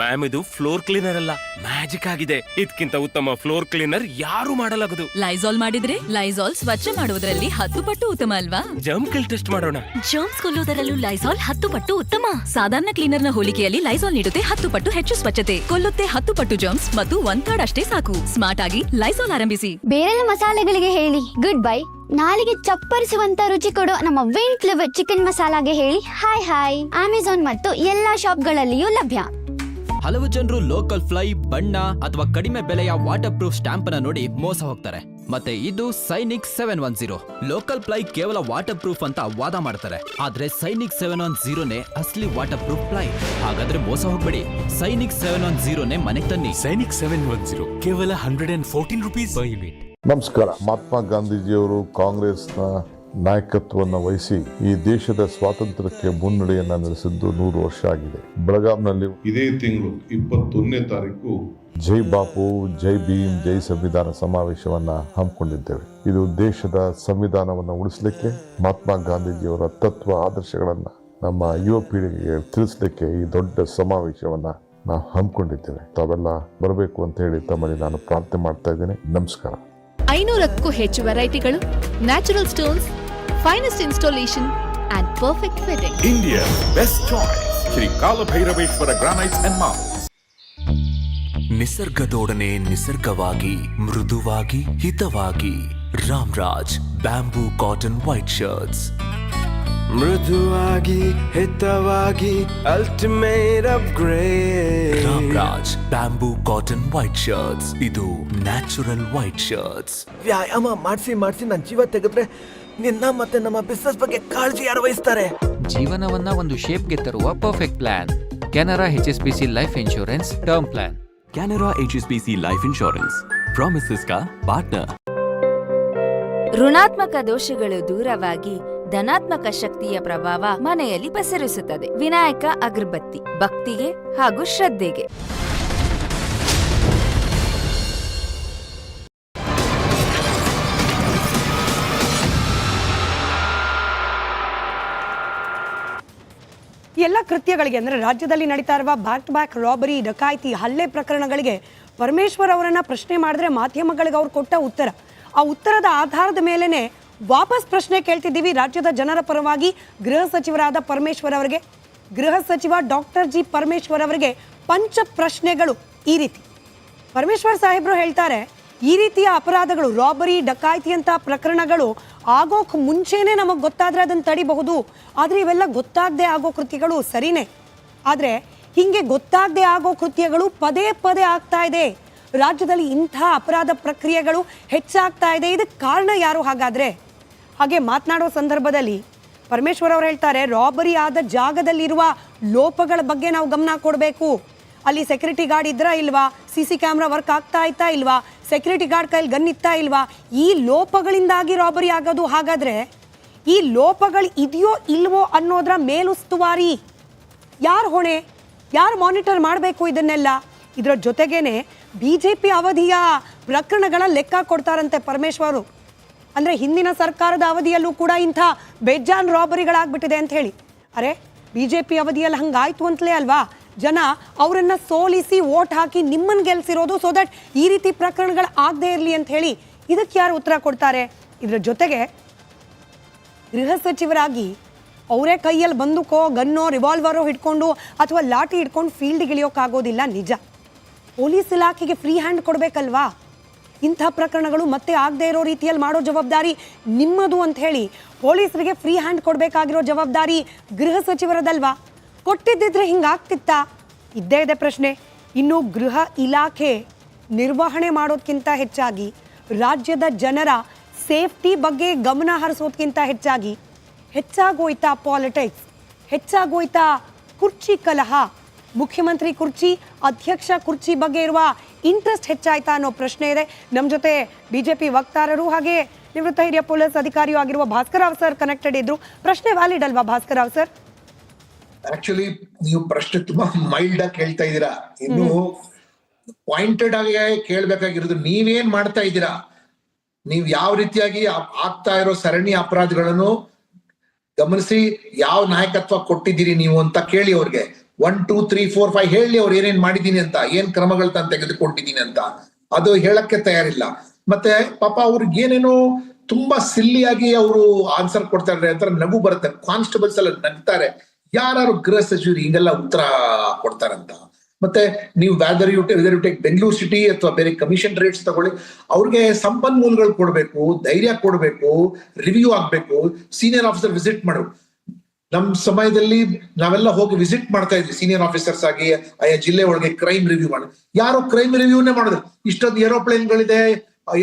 ಮ್ಯಾಮ್ ಇದು ಫ್ಲೋರ್ ಕ್ಲೀನರ್ ಅಲ್ಲ. ಮ್ಯಾಜಿಕ್ ಆಗಿದೆ. ಇದಕ್ಕಿಂತ ಉತ್ತಮ ಫ್ಲೋರ್ ಕ್ಲೀನರ್ ಯಾರು ಮಾಡಲಾಗದು. ಲೈಸಾಲ್ ಮಾಡಿದ್ರೆ ಲೈಸಾಲ್ ಸ್ವಚ್ಛ ಮಾಡುವುದರಲ್ಲಿ ಹತ್ತು ಪಟ್ಟು ಉತ್ತಮ ಅಲ್ವಾ? ಜಮ್ ಕಿಲ್ ಟೆಸ್ಟ್ ಮಾಡೋಣ. ಜರ್ಮ್ಸ್ ಕೊಲ್ಲುವುದರಲ್ಲೂ ಲೈಸಾಲ್ ಹತ್ತು ಪಟ್ಟು ಉತ್ತಮ. ಸಾಧಾರಣ ಕ್ಲೀನರ್ನ ಹೋಲಿಕೆಯಲ್ಲಿ ಲೈಸಾಲ್ ನೀಡುತ್ತೆ ಹತ್ತು ಪಟ್ಟು ಹೆಚ್ಚು ಸ್ವಚ್ಛತೆ. ಕೊಲ್ಲುತ್ತೆ ಹತ್ತು ಪಟ್ಟು ಜರ್ಮ್ಸ್ ಮತ್ತು ಒನ್ ಥರ್ಡ್ ಅಷ್ಟೇ ಸಾಕು. ಸ್ಮಾರ್ಟ್ ಆಗಿ ಲೈಸಾಲ್ ಆರಂಭಿಸಿ. ಬೇರೆಲ್ಲ ಮಸಾಲೆಗಳಿಗೆ ಹೇಳಿ. ಗುಡ್ ಬೈ ನಾಲಿಗೆ ಚಪ್ಪರಿಸುವಂತ ರುಚಿ ಕೊಡೋ ನಮ್ಮ ವೇಂಟ್ ಫ್ಲೇವರ್ ಚಿಕನ್ ಮಸಾಲಾಗೆ ಹೇಳಿ ಹಾಯ್ ಹಾಯ್ ಅಮೆಝಾನ್ ಮತ್ತು ಎಲ್ಲಾ ಶಾಪ್ಗಳಲ್ಲಿಯೂ ಲಭ್ಯ. ಹಲವು ಜನರು ಲೋಕಲ್ ಫ್ಲೈ ಬಣ್ಣ ಅಥವಾ ಕಡಿಮೆ ಬೆಲೆಯ ವಾಟರ್ ಪ್ರೂಫ್ ಸ್ಟಾಂಪ್ ಅನ್ನ ನೋಡಿ ಮೋಸ ಹೋಗ್ತಾರೆ. ಮತ್ತೆ ಇದು Sainik seven one zero local ply ಕೇವಲ ವಾಟರ್ ಪ್ರೂಫ್ ಅಂತ ವಾದ ಮಾಡ್ತಾರೆ. ಆದ್ರೆ ಸೈನಿಕ್ ಸೆವೆನ್ ಒನ್ ಜೀರೋನೇ ಅಸ್ಲಿ ವಾಟರ್ ಪ್ರೂಫ್ ಪ್ಲೈ ಹಾಗಾದ್ರೆ ಮೋಸ ಹೋಗ್ಬೇಡಿ. ಸೈನಿಕ್ ಸೆವೆನ್ ಒನ್ ಜೀರೋನೇ ಮನೆಗೆ ತನ್ನಿ. ಸೈನಿಕ್ ಸೆವೆನ್ ಒನ್ ಜೀರೋ ಕೇವಲ hundred and fourteen rupees per unit ನಮಸ್ಕಾರ. ಮಹಾತ್ಮ ಗಾಂಧೀಜಿಯವರು ಕಾಂಗ್ರೆಸ್ನ ನಾಯಕತ್ವವನ್ನು ವಹಿಸಿ ಈ ದೇಶದ ಸ್ವಾತಂತ್ರ್ಯಕ್ಕೆ ಮುನ್ನಡೆಯನ್ನು ನಡೆಸಿದ್ದು ನೂರು ವರ್ಷ ಆಗಿದೆ. ಬೆಳಗಾಂನಲ್ಲಿ ಇದೇ ತಿಂಗಳು ಇಪ್ಪತ್ತೊಂದನೇ ತಾರೀಕು ಜೈ ಬಾಪು ಜೈ ಭೀಮ್ ಜೈ ಸಂವಿಧಾನ ಸಮಾವೇಶವನ್ನ ಹಮ್ಮಿಕೊಂಡಿದ್ದೇವೆ. ಇದು ದೇಶದ ಸಂವಿಧಾನವನ್ನು ಉಳಿಸಲಿಕ್ಕೆ ಮಹಾತ್ಮ ಗಾಂಧೀಜಿಯವರ ತತ್ವ ಆದರ್ಶಗಳನ್ನ ನಮ್ಮ ಯುವ ಪೀಳಿಗೆಗೆ ತಿಳಿಸಲಿಕ್ಕೆ ಈ ದೊಡ್ಡ ಸಮಾವೇಶವನ್ನ ನಾವು ಹಮ್ಮಿಕೊಂಡಿದ್ದೇವೆ. ತಾವೆಲ್ಲ ಬರಬೇಕು ಅಂತ ಹೇಳಿ ತಮ್ಮಲ್ಲಿ ನಾನು ಪ್ರಾರ್ಥನೆ ಮಾಡ್ತಾ ಇದ್ದೇನೆ. ನಮಸ್ಕಾರ. ಐನೂರಕ್ಕೂ ಹೆಚ್ಚು ವೆರೈಟಿಗಳು natural stones finest installation and perfect fitting India best choice Shri Kalabhairaveshwara granites and marbles ನಿಸರ್ಗದೊಡನೆ ನಿಸರ್ಗವಾಗಿ ಮೃದುವಾಗಿ ಹಿತವಾಗಿ. Ramraj bamboo cotton white shirts ಮೃದುವಾಗಿ ಹಿತವಾಗಿ ultimate upgrade Ramraj bamboo cotton white shirts ಇದು ನ್ಯಾಚುರಲ್ ವೈಟ್ ಶರ್ಟ್ಸ್ ವ್ಯಾಯಾಮ ಮಾಡಿಸಿ ಮಾಡಿಸಿ ನನ್ನ ಜೀವ ತೆಗೆದ್ರೆ ನಿನ್ನ ಮತ್ತೆ ನಮ್ಮ ಬಿಸ್ನೆಸ್ ಬಗ್ಗೆ ಕಾಳಜಿ ಯಾರು ವಹಿಸ್ತಾರೆ? ಜೀವನವನ್ನ ಒಂದು ಶೇಪ್ಗೆ ತರುವ perfect plan Canara H S B C life insurance term plan Canara H S B C life insurance promises ಕಾ ಪಾರ್ಟ್ನರ್ ಋಣಾತ್ಮಕ ದೋಷಗಳು ದೂರವಾಗಿ ಧನಾತ್ಮಕ ಶಕ್ತಿಯ ಪ್ರಭಾವ ಮನೆಯಲ್ಲಿ ಪಸರಿಸುತ್ತದೆ. ವಿನಾಯಕ ಅಗರ್ಬತ್ತಿ, ಭಕ್ತಿಗೆ ಹಾಗೂ ಶ್ರದ್ಧೆಗೆ. ಎಲ್ಲ ಕೃತ್ಯಗಳಿಗೆ ಅಂದರೆ ರಾಜ್ಯದಲ್ಲಿ ನಡೀತಾ ಇರುವ ಬ್ಯಾಕ್ ಟು ಬ್ಯಾಕ್ ರಾಬರಿ ಡಕಾಯಿತಿ, ಹಲ್ಲೆ ಪ್ರಕರಣಗಳಿಗೆ ಪರಮೇಶ್ವರ್ ಅವರನ್ನು ಪ್ರಶ್ನೆ ಮಾಡಿದ್ರೆ ಮಾಧ್ಯಮಗಳಿಗೆ ಅವ್ರು ಕೊಟ್ಟ ಉತ್ತರ. ಆ ಉತ್ತರದ ಆಧಾರದ ಮೇಲೆನೆ ವಾಪಸ್ ಪ್ರಶ್ನೆ ಕೇಳ್ತಿದ್ದೀವಿ. ರಾಜ್ಯದ ಜನರ ಪರವಾಗಿ ಗೃಹ ಸಚಿವರಾದ ಪರಮೇಶ್ವರ್ ಅವರಿಗೆ, ಗೃಹ ಸಚಿವ ಡಾಕ್ಟರ್ ಜಿ ಪರಮೇಶ್ವರ್ ಅವರಿಗೆ ಪಂಚ ಪ್ರಶ್ನೆಗಳು ಈ ರೀತಿ. ಪರಮೇಶ್ವರ್ ಸಾಹೇಬರು ಹೇಳ್ತಾರೆ, ಈ ರೀತಿಯ ಅಪರಾಧಗಳು ರಾಬರಿ ಡಕಾಯಿತಿ ಅಂತ ಪ್ರಕರಣಗಳು ಆಗೋಕ್ ಮುಂಚೆನೆ ನಮಗೆ ಗೊತ್ತಾದ್ರೆ ಅದನ್ನು ತಡಿಬಹುದು. ಆದರೆ ಇವೆಲ್ಲ ಗೊತ್ತಾಗದೆ ಆಗೋ ಕೃತ್ಯಗಳು ಸರಿನೇ. ಆದರೆ ಹಿಂಗೆ ಗೊತ್ತಾಗದೆ ಆಗೋ ಕೃತ್ಯಗಳು ಪದೇ ಪದೇ ಆಗ್ತಾ ಇದೆ. ರಾಜ್ಯದಲ್ಲಿ ಇಂಥ ಅಪರಾಧ ಪ್ರಕ್ರಿಯೆಗಳು ಹೆಚ್ಚಾಗ್ತಾ ಇದೆ. ಇದಕ್ಕೆ ಕಾರಣ ಯಾರು ಹಾಗಾದ್ರೆ? ಹಾಗೆ ಮಾತನಾಡೋ ಸಂದರ್ಭದಲ್ಲಿ ಪರಮೇಶ್ವರ್ ಅವರು ಹೇಳ್ತಾರೆ ರಾಬರಿ ಆದ ಜಾಗದಲ್ಲಿರುವ ಲೋಪಗಳ ಬಗ್ಗೆ ನಾವು ಗಮನ ಕೊಡಬೇಕು. ಅಲ್ಲಿ ಸೆಕ್ಯೂರಿಟಿ ಗಾರ್ಡ್ ಇದ್ರಾ ಇಲ್ವಾ? ಸಿ ಸಿ ಕ್ಯಾಮ್ರಾ ವರ್ಕ್ ಆಗ್ತಾ ಇತ್ತಾ ಇಲ್ವಾ? ಸೆಕ್ಯೂರಿಟಿ ಗಾರ್ಡ್ ಕೈಲಿ ಗನ್ ಇತ್ತಾ ಇಲ್ವಾ? ಈ ಲೋಪಗಳಿಂದಾಗಿ ರಾಬರಿ ಆಗೋದು ಹಾಗಾದ್ರೆ ಈ ಲೋಪಗಳು ಇದೆಯೋ ಇಲ್ವೋ ಅನ್ನೋದ್ರ ಮೇಲುಸ್ತುವಾರಿ ಯಾರು ಹೊಣೆ? ಯಾರು ಮಾನಿಟರ್ ಮಾಡಬೇಕು ಇದನ್ನೆಲ್ಲ? ಇದರ ಜೊತೆಗೇನೆ ಬಿ ಜೆ ಪಿ ಅವಧಿಯ ಪ್ರಕರಣಗಳ ಲೆಕ್ಕ ಕೊಡ್ತಾರಂತೆ ಪರಮೇಶ್ವರು ಅಂದರೆ ಹಿಂದಿನ ಸರ್ಕಾರದ ಅವಧಿಯಲ್ಲೂ ಕೂಡ ಇಂಥ ಬೇಜಾನ್ ರಾಬರಿಗಳಾಗ್ಬಿಟ್ಟಿದೆ ಅಂತ ಹೇಳಿ. ಅರೆ ಬಿ ಜೆ ಪಿ ಅವಧಿಯಲ್ಲಿ ಹಂಗಾಯ್ತು ಅಂತಲೇ ಅಲ್ವಾ? ಜನ ಅವರನ್ನ ಸೋಲಿಸಿ ವೋಟ್ ಹಾಕಿ ನಿಮ್ಮನ್ನು ಗೆಲ್ಸಿರೋದು ಸೊ ದಟ್ ಈ ರೀತಿ ಪ್ರಕರಣಗಳು ಆಗದೇ ಇರಲಿ ಅಂತ ಹೇಳಿ ಇದಕ್ಕೆ ಯಾರು ಉತ್ತರ ಕೊಡ್ತಾರೆ? ಇದರ ಜೊತೆಗೆ ಗೃಹ ಸಚಿವರಾಗಿ ಅವರೇ ಕೈಯಲ್ಲಿ ಬಂದೂಕೋ, ಗನ್ನೋ ರಿವಾಲ್ವರೋ ಹಿಡ್ಕೊಂಡು ಅಥವಾ ಲಾಠಿ ಹಿಡ್ಕೊಂಡು ಫೀಲ್ಡ್ಗೆ ಇಳಿಯೋಕ್ಕಾಗೋದಿಲ್ಲ ನಿಜ. ಪೊಲೀಸ್ ಇಲಾಖೆಗೆ ಫ್ರೀ ಹ್ಯಾಂಡ್ ಕೊಡಬೇಕಲ್ವಾ? ಇಂಥ ಪ್ರಕರಣಗಳು ಮತ್ತೆ ಆಗದೇ ಇರೋ ರೀತಿಯಲ್ಲಿ ಮಾಡೋ ಜವಾಬ್ದಾರಿ ನಿಮ್ಮದು ಅಂತ ಹೇಳಿ ಪೊಲೀಸರಿಗೆ ಫ್ರೀ ಹ್ಯಾಂಡ್ ಕೊಡಬೇಕಾಗಿರೋ ಜವಾಬ್ದಾರಿ ಗೃಹ ಸಚಿವರದಲ್ವಾ? ಕೊಟ್ಟಿದ್ದಿದ್ರೆ ಹಿಂಗಾಗ್ತಿತ್ತಾ? ಇದ್ದೇ ಇದೆ ಪ್ರಶ್ನೆ. ಇನ್ನು ಗೃಹ ಇಲಾಖೆ ನಿರ್ವಹಣೆ ಮಾಡೋದಕ್ಕಿಂತ ಹೆಚ್ಚಾಗಿ, ರಾಜ್ಯದ ಜನರ ಸೇಫ್ಟಿ ಬಗ್ಗೆ ಗಮನ ಹರಿಸೋದಕ್ಕಿಂತ ಹೆಚ್ಚಾಗಿ, ಹೆಚ್ಚಾಗೋಯ್ತಾ ಪಾಲಿಟಿಕ್ಸ್, ಹೆಚ್ಚಾಗೋಯ್ತಾ ಕುರ್ಚಿ ಕಲಹ ಮುಖ್ಯಮಂತ್ರಿ ಕುರ್ಚಿ, ಅಧ್ಯಕ್ಷ ಕುರ್ಚಿ ಬಗ್ಗೆ ಇರುವ ಇಂಟ್ರೆಸ್ಟ್ ಹೆಚ್ಚಾಯ್ತಾ ಅನ್ನೋ ಪ್ರಶ್ನೆ ಇದೆ. ನಮ್ಮ ಜೊತೆ ಬಿಜೆಪಿ ವಕ್ತಾರರು ಹಾಗೆ ನಿವೃತ್ತ ಹಿರಿಯ ಪೊಲೀಸ್ ಅಧಿಕಾರಿಯೂ ಆಗಿರುವ ಭಾಸ್ಕರ್ ರಾವ್ ಸರ್ ಕನೆಕ್ಟೆಡ್ ಇದ್ರು. ಪ್ರಶ್ನೆ ವ್ಯಾಲಿಡ್ ಅಲ್ವಾ ಭಾಸ್ಕರ್ ರಾವ್ ಸರ್ ಆಕ್ಚುಲಿ ನೀವು ಪ್ರಶ್ನೆ ತುಂಬಾ ಮೈಲ್ಡ್ ಆಗಿ ಕೇಳ್ತಾ ಇದ್ದೀರಾ. ಇನ್ನು ಪಾಯಿಂಟೆಡ್ ಆಗಿ ಕೇಳ್ಬೇಕಾಗಿರೋದು ನೀವೇನ್ ಮಾಡ್ತಾ ಇದ್ದೀರಾ? ನೀವ್ ಯಾವ ರೀತಿಯಾಗಿ ಆಗ್ತಾ ಇರೋ ಸರಣಿ ಅಪರಾಧಗಳನ್ನು ಗಮನಿಸಿ, ಯಾವ ನಾಯಕತ್ವ ಕೊಟ್ಟಿದ್ದೀರಿ ನೀವು ಅಂತ ಕೇಳಿ ಅವ್ರಿಗೆ. One two three four five ಹೇಳಿ ಅವ್ರು ಏನೇನ್ ಮಾಡಿದೀನಿ ಅಂತ, ಏನ್ ಕ್ರಮಗಳು ತಾನು ತೆಗೆದುಕೊಂಡಿದ್ದೀನಿ ಅಂತ. ಅದು ಹೇಳಕ್ಕೆ ತಯಾರಿಲ್ಲ. ಮತ್ತೆ ಪಾಪ ಅವ್ರಿಗೆ ಏನೇನೋ ತುಂಬಾ ಸಿಲ್ಲಿಯಾಗಿ ಅವರು ಆನ್ಸರ್ ಕೊಡ್ತಾರೆ ಅಂತ ನಗು ಬರುತ್ತೆ. ಕಾನ್ಸ್ಟೇಬಲ್ಸ್ ಎಲ್ಲ ನಗ್ತಾರೆ. ಯಾರು ಗೃಹ ಸಚಿವರು ಹಿಂಗೆಲ್ಲ ಉತ್ತರ ಕೊಡ್ತಾರಂತ. ಮತ್ತೆ ನೀವು whether you whether you take Bengaluru city ಅಥವಾ ಬೇರೆ ಕಮಿಷನ್ ರೇಟ್ಸ್ ತಗೊಳ್ಳಿ, ಅವ್ರಿಗೆ ಸಂಪನ್ಮೂಲಗಳು ಕೊಡಬೇಕು, ಧೈರ್ಯ ಕೊಡಬೇಕು ರಿವ್ಯೂ ಆಗ್ಬೇಕು ಸೀನಿಯರ್ ಆಫೀಸರ್ ವಿಸಿಟ್ ಮಾಡು. ನಮ್ ಸಮಯದಲ್ಲಿ ನಾವೆಲ್ಲ ಹೋಗಿ ವಿಸಿಟ್ ಮಾಡ್ತಾ ಇದ್ವಿ. ಸೀನಿಯರ್ ಆಫೀಸರ್ಸ್ ಆಗಿ ಆಯಾ ಜಿಲ್ಲೆ ಒಳಗೆ ಕ್ರೈಮ್ ರಿವ್ಯೂ ಮಾಡಿ. ಯಾರು ಕ್ರೈಮ್ ರಿವ್ಯೂನೇ ಮಾಡಿದ್ರು ಇಷ್ಟೊಂದು ಏರೋಪ್ಲೇನ್ಗಳಿದೆ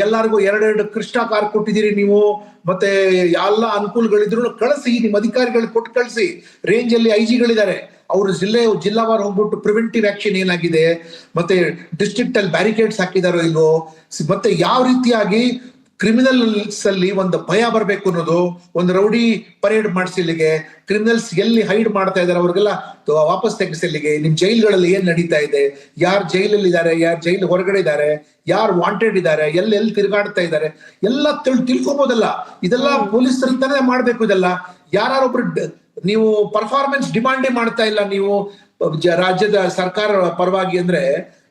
ಎಲ್ಲಾರ್ಗೂ ಎರಡೆರಡು ಕೃಷ್ಣ ಕಾರ್ ಕೊಟ್ಟಿದ್ದೀರಿ ನೀವು. ಮತ್ತೆ ಎಲ್ಲ ಅನುಕೂಲಗಳಿದ್ರು ಕಳಿಸಿ, ನಿಮ್ಮ ಅಧಿಕಾರಿಗಳು ಕೊಟ್ಟು ಕಳಿಸಿ. ರೇಂಜ್ ಅಲ್ಲಿ ಐ ಜಿಗಳಿದ್ದಾರೆ ಅವರು ಜಿಲ್ಲೆ, ಜಿಲ್ಲಾವಾರು ಹೋಗ್ಬಿಟ್ಟು ಪ್ರಿವೆಂಟಿವ್ ಆಕ್ಷನ್ ಏನಾಗಿದೆ? ಮತ್ತೆ ಡಿಸ್ಟ್ರಿಕ್ಟ್ ಅಲ್ಲಿ ಬ್ಯಾರಿಕೇಡ್ಸ್ ಹಾಕಿದಾರೋ ಇಲ್ವೋ? ಮತ್ತೆ ಯಾವ ರೀತಿಯಾಗಿ ಕ್ರಿಮಿನಲ್ಸ್ ಅಲ್ಲಿ ಒಂದು ಭಯ ಬರಬೇಕು ಅನ್ನೋದು ಒಂದು ರೌಡಿ ಪರೇಡ್ ಮಾಡಿಸಿ ಇಲ್ಲಿಗೆ ಕ್ರಿಮಿನಲ್ಸ್ ಎಲ್ಲಿ ಹೈಡ್ ಮಾಡ್ತಾ ಇದಾರೆ ಅವ್ರಿಗೆಲ್ಲ ವಾಪಸ್ ತೆಗಿಸಿ ಇಲ್ಲಿಗೆ ನಿಮ್ ಜೈಲ್ಗಳಲ್ಲಿ ಏನ್ ನಡೀತಾ ಇದೆ? ಯಾರು ಜೈಲಲ್ಲಿ ಇದ್ದಾರೆ ಯಾರು ಜೈಲ್ ಹೊರಗಡೆ ಇದ್ದಾರೆ? ಯಾರು ವಾಂಟೆಡ್ ಇದ್ದಾರೆ? ಎಲ್ಲಿ ಎಲ್ಲಿ ತಿರುಗಾಡ್ತಾ ಇದ್ದಾರೆ? ಎಲ್ಲ ತಿಳ್ ತಿಳ್ಕೊಬೋದಲ್ಲ. ಇದೆಲ್ಲ ಪೊಲೀಸರಿಂದಾನೇ ಮಾಡ್ಬೇಕು ಇದೆಲ್ಲ. ಯಾರೊಬ್ರು ನೀವು ಪರ್ಫಾರ್ಮೆನ್ಸ್ ಡಿಮಾಂಡೇ ಮಾಡ್ತಾ ಇಲ್ಲ ನೀವು ರಾಜ್ಯದ ಸರ್ಕಾರ ಪರವಾಗಿ ಅಂದ್ರೆ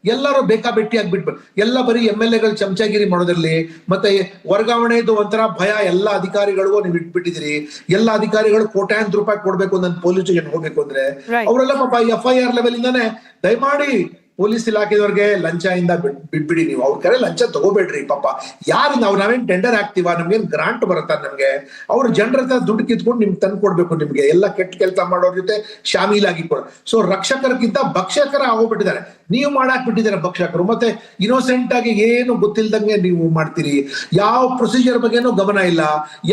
ಎಲ್ಲರೂ ಬೇಕಾಬಿಟ್ಟಿ ಆಗ್ಬಿಟ್ಬಿಟ್ಟು ಎಲ್ಲ ಬರೀ ಎಂ ಎಲ್ ಎಗಳು ಚಮಚಾಗಿರಿ ಮಾಡೋದ್ರಲ್ಲಿ ಮತ್ತೆ ವರ್ಗಾವಣೆದು ಒಂಥರ ಭಯ ಎಲ್ಲ ಅಧಿಕಾರಿಗಳಿಗೂ ನೀವು ಇಟ್ಬಿಟ್ಟಿದ್ದೀರಿ ಎಲ್ಲ ಅಧಿಕಾರಿಗಳು ಕೋಟ್ಯಾಂತರ ರೂಪಾಯಿ ಕೊಡ್ಬೇಕು ನನ್ನ ಪೊಲೀಸ್ ಸ್ಟೇಷನ್ ಹೋಗ್ಬೇಕು ಅಂದ್ರೆ. ಅವರೆಲ್ಲ ಪಾಪ ಎಫ್ ಐ ಆರ್ ಲೆವೆಲ್ ಇಂದಾನೆ ದಯಮಾಡಿ ಪೊಲೀಸ್ ಇಲಾಖೆದವ್ರಿಗೆ ಲಂಚ ಇಂದ ಬಿಟ್- ಬಿಟ್ಬಿಡಿ ನೀವು. ಅವ್ರ ಕಡೆ ಲಂಚ ತಗೋಬೇಡ್ರಿ ಪಾಪ. ಯಾರು ನಾವು ನಾವೇನ್ ಟೆಂಡರ್ ಹಾಕ್ತಿವ? ನಮ್ಗೇನ್ ಗ್ರಾಂಟ್ ಬರುತ್ತಾ ನಮ್ಗೆ? ಅವ್ರ ಜನರ ಹತ್ರ ದುಡ್ಡು ಕಿತ್ಕೊಂಡು ನಿಮ್ಗೆ ತಂದು ಕೊಡ್ಬೇಕು ನಿಮ್ಗೆ. ಎಲ್ಲ ಕೆಟ್ಟ ಕೆಲಸ ಮಾಡೋರ್ ಜೊತೆ ಶಾಮೀಲಾಗಿ ಕೊಡ. ಸೊ ರಕ್ಷಕರಿಗಿಂತ ಭಕ್ಷಕರ ಆಗೋಗ್ಬಿಟ್ಟಿದ್ದಾರೆ. ನೀವು ಮಾಡಾಕ್ ಬಿಟ್ಟಿದ್ದಾರೆ ಭಕ್ಷಕರು. ಮತ್ತೆ ಇನೋಸೆಂಟ್ ಆಗಿ ಏನು ಗೊತ್ತಿಲ್ದಂಗೆ ನೀವು ಮಾಡ್ತೀರಿ. ಯಾವ ಪ್ರೊಸೀಜರ್ ಬಗ್ಗೆನೂ ಗಮನ ಇಲ್ಲ.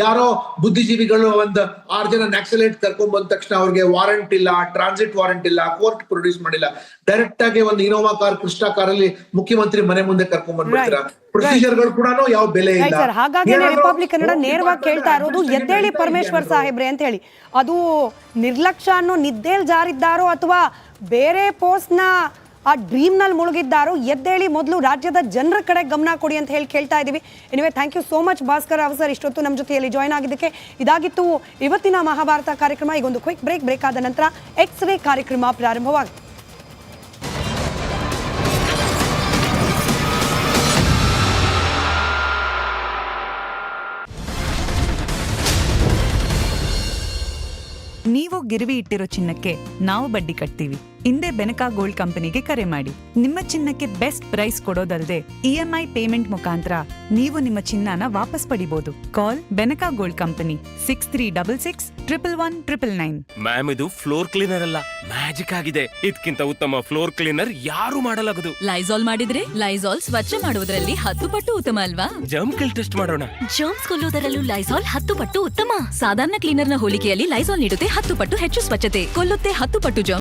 ಯಾರೋ ಬುದ್ಧಿಜೀವಿಗಳು ಒಂದ್ ಆರ್ ಜನ ನ್ಯಾಕ್ಸಲೇಟ್ ಕರ್ಕೊಂಡ್ ಬಂದ ತಕ್ಷಣ ಅವ್ರಿಗೆ ವಾರಂಟ್ ಇಲ್ಲ ಟ್ರಾನ್ಸಿಟ್ ವಾರಂಟ್ ಇಲ್ಲ ಕೋರ್ಟ್ ಪ್ರೊಡ್ಯೂಸ್ ಮಾಡಿಲ್ಲ. ಡೈರೆಕ್ಟ್ ಆಗಿ ಒಂದು ಇನೋವಾ ಕಾರ್ ಕೃಷ್ಣ ಕಾರಲ್ಲಿ ಮುಖ್ಯಮಂತ್ರಿ ಮನೆ ಮುಂದೆ ಕರ್ಕೊಂಡ್ ಬಂದ್ಬಿಡ್ತೀರಾ. Right. ಪ್ರೊಸೀಜರ್ಗಳು ಕೂಡ ಯಾವ ಬೆಲೆ ಇಲ್ಲ. ಸರ್ ಹಾಗಾಗಿ ರಿಪಬ್ಲಿಕ್ ಕನ್ನಡ ನೇರವಾಗಿ ಕೇಳ್ತಾ ಇರೋದು ಎದ್ದೇಳಿ ಪರಮೇಶ್ವರ್ ಸಾಹೇಬ್ರೆ ಅಂತ ಹೇಳಿ. ಅದು ನಿರ್ಲಕ್ಷ್ಯ ಅನ್ನೋ ನಿದ್ದೇಲ್ ಜಾರಿದ್ದಾರೋ ಅಥವಾ ಬೇರೆ ಪೋಸ್ಟ್ನ ಆ ಡ್ರೀಮ್ನಲ್ಲಿ ಮುಳುಗಿದ್ದಾರೋ ಎದ್ದೇಳಿ ಮೊದಲು ರಾಜ್ಯದ ಜನರ ಕಡೆ ಗಮನ ಕೊಡಿ ಅಂತ ಹೇಳಿ ಕೇಳ್ತಾ ಇದೀವಿ anyway thank you so much Bhaskar Rao sir, ಇಷ್ಟೊತ್ತು ನಮ್ಮ ಜೊತೆಯಲ್ಲಿ ಜಾಯ್ನ್ ಆಗಿದ್ದಕ್ಕೆ. ಇದಾಗಿತ್ತು ಇವತ್ತಿನ ಮಹಾಭಾರತ ಕಾರ್ಯಕ್ರಮ. ಈಗೊಂದು ಕ್ವಿಕ್ ಬ್ರೇಕ್ ಬ್ರೇಕ್ ಆದ ನಂತರ ಎಕ್ಸ್ ರೇ ಕಾರ್ಯಕ್ರಮ ಪ್ರಾರಂಭವಾಗುತ್ತೆ. ಗಿರವಿ ಇಟ್ಟಿರೋ ಚಿನ್ನಕ್ಕೆ ನಾವು ಬಡ್ಡಿ ಕಟ್ತೀವಿ. ಹಿಂದೆ ಬೆನಕಾ ಗೋಲ್ಡ್ ಕಂಪನಿಗೆ ಕರೆ ಮಾಡಿ. ನಿಮ್ಮ ಚಿನ್ನಕ್ಕೆ ಬೆಸ್ಟ್ ಪ್ರೈಸ್ ಕೊಡೋದಲ್ಲದೆ ಇಎಂಐ ಪೇಮೆಂಟ್ ಮುಖಾಂತರ ನೀವು ನಿಮ್ಮ ಚಿನ್ನನ ವಾಪಸ್ ಪಡಿಬಹುದು call Benaka gold company six three double six triple one triple nine ma'am ಇದು ಫ್ಲೋರ್ ಕ್ಲೀನರ್ ಅಲ್ಲ. ಮ್ಯಾಜಿಕ್ ಆಗಿದೆ. ಇದಕ್ಕಿಂತ ಉತ್ತಮ ಫ್ಲೋರ್ ಕ್ಲೀನರ್ ಯಾರು ಮಾಡಲಾಗದು. ಲೈಸಾಲ್ ಮಾಡಿದ್ರೆ ಲೈಸಾಲ್ ಸ್ವಚ್ಛ ಮಾಡುವುದರಲ್ಲಿ ಹತ್ತು ಪಟ್ಟು ಉತ್ತಮ ಅಲ್ವಾ? ಜಮ್ ಕಿಲ್ ಟೆಸ್ಟ್ ಮಾಡೋಣ. ಜರ್ಮ್ಸ್ ಕೊಲ್ಲುವುದರಲ್ಲೂ ಲೈಸಾಲ್ ಹತ್ತು ಪಟ್ಟು ಉತ್ತಮ. ಸಾಧಾರಣ ಕ್ಲೀನರ್ನ ಹೋಲಿಕೆಯಲ್ಲಿ ಲೈಸಾಲ್ ನೀಡುತ್ತೆ ಹತ್ತು ಪಟ್ಟು ಹೆಚ್ಚು ಸ್ವಚ್ಛತೆ ಕೊಲ್ಲುತ್ತೆ ಹತ್ತು ಪಟ್ಟು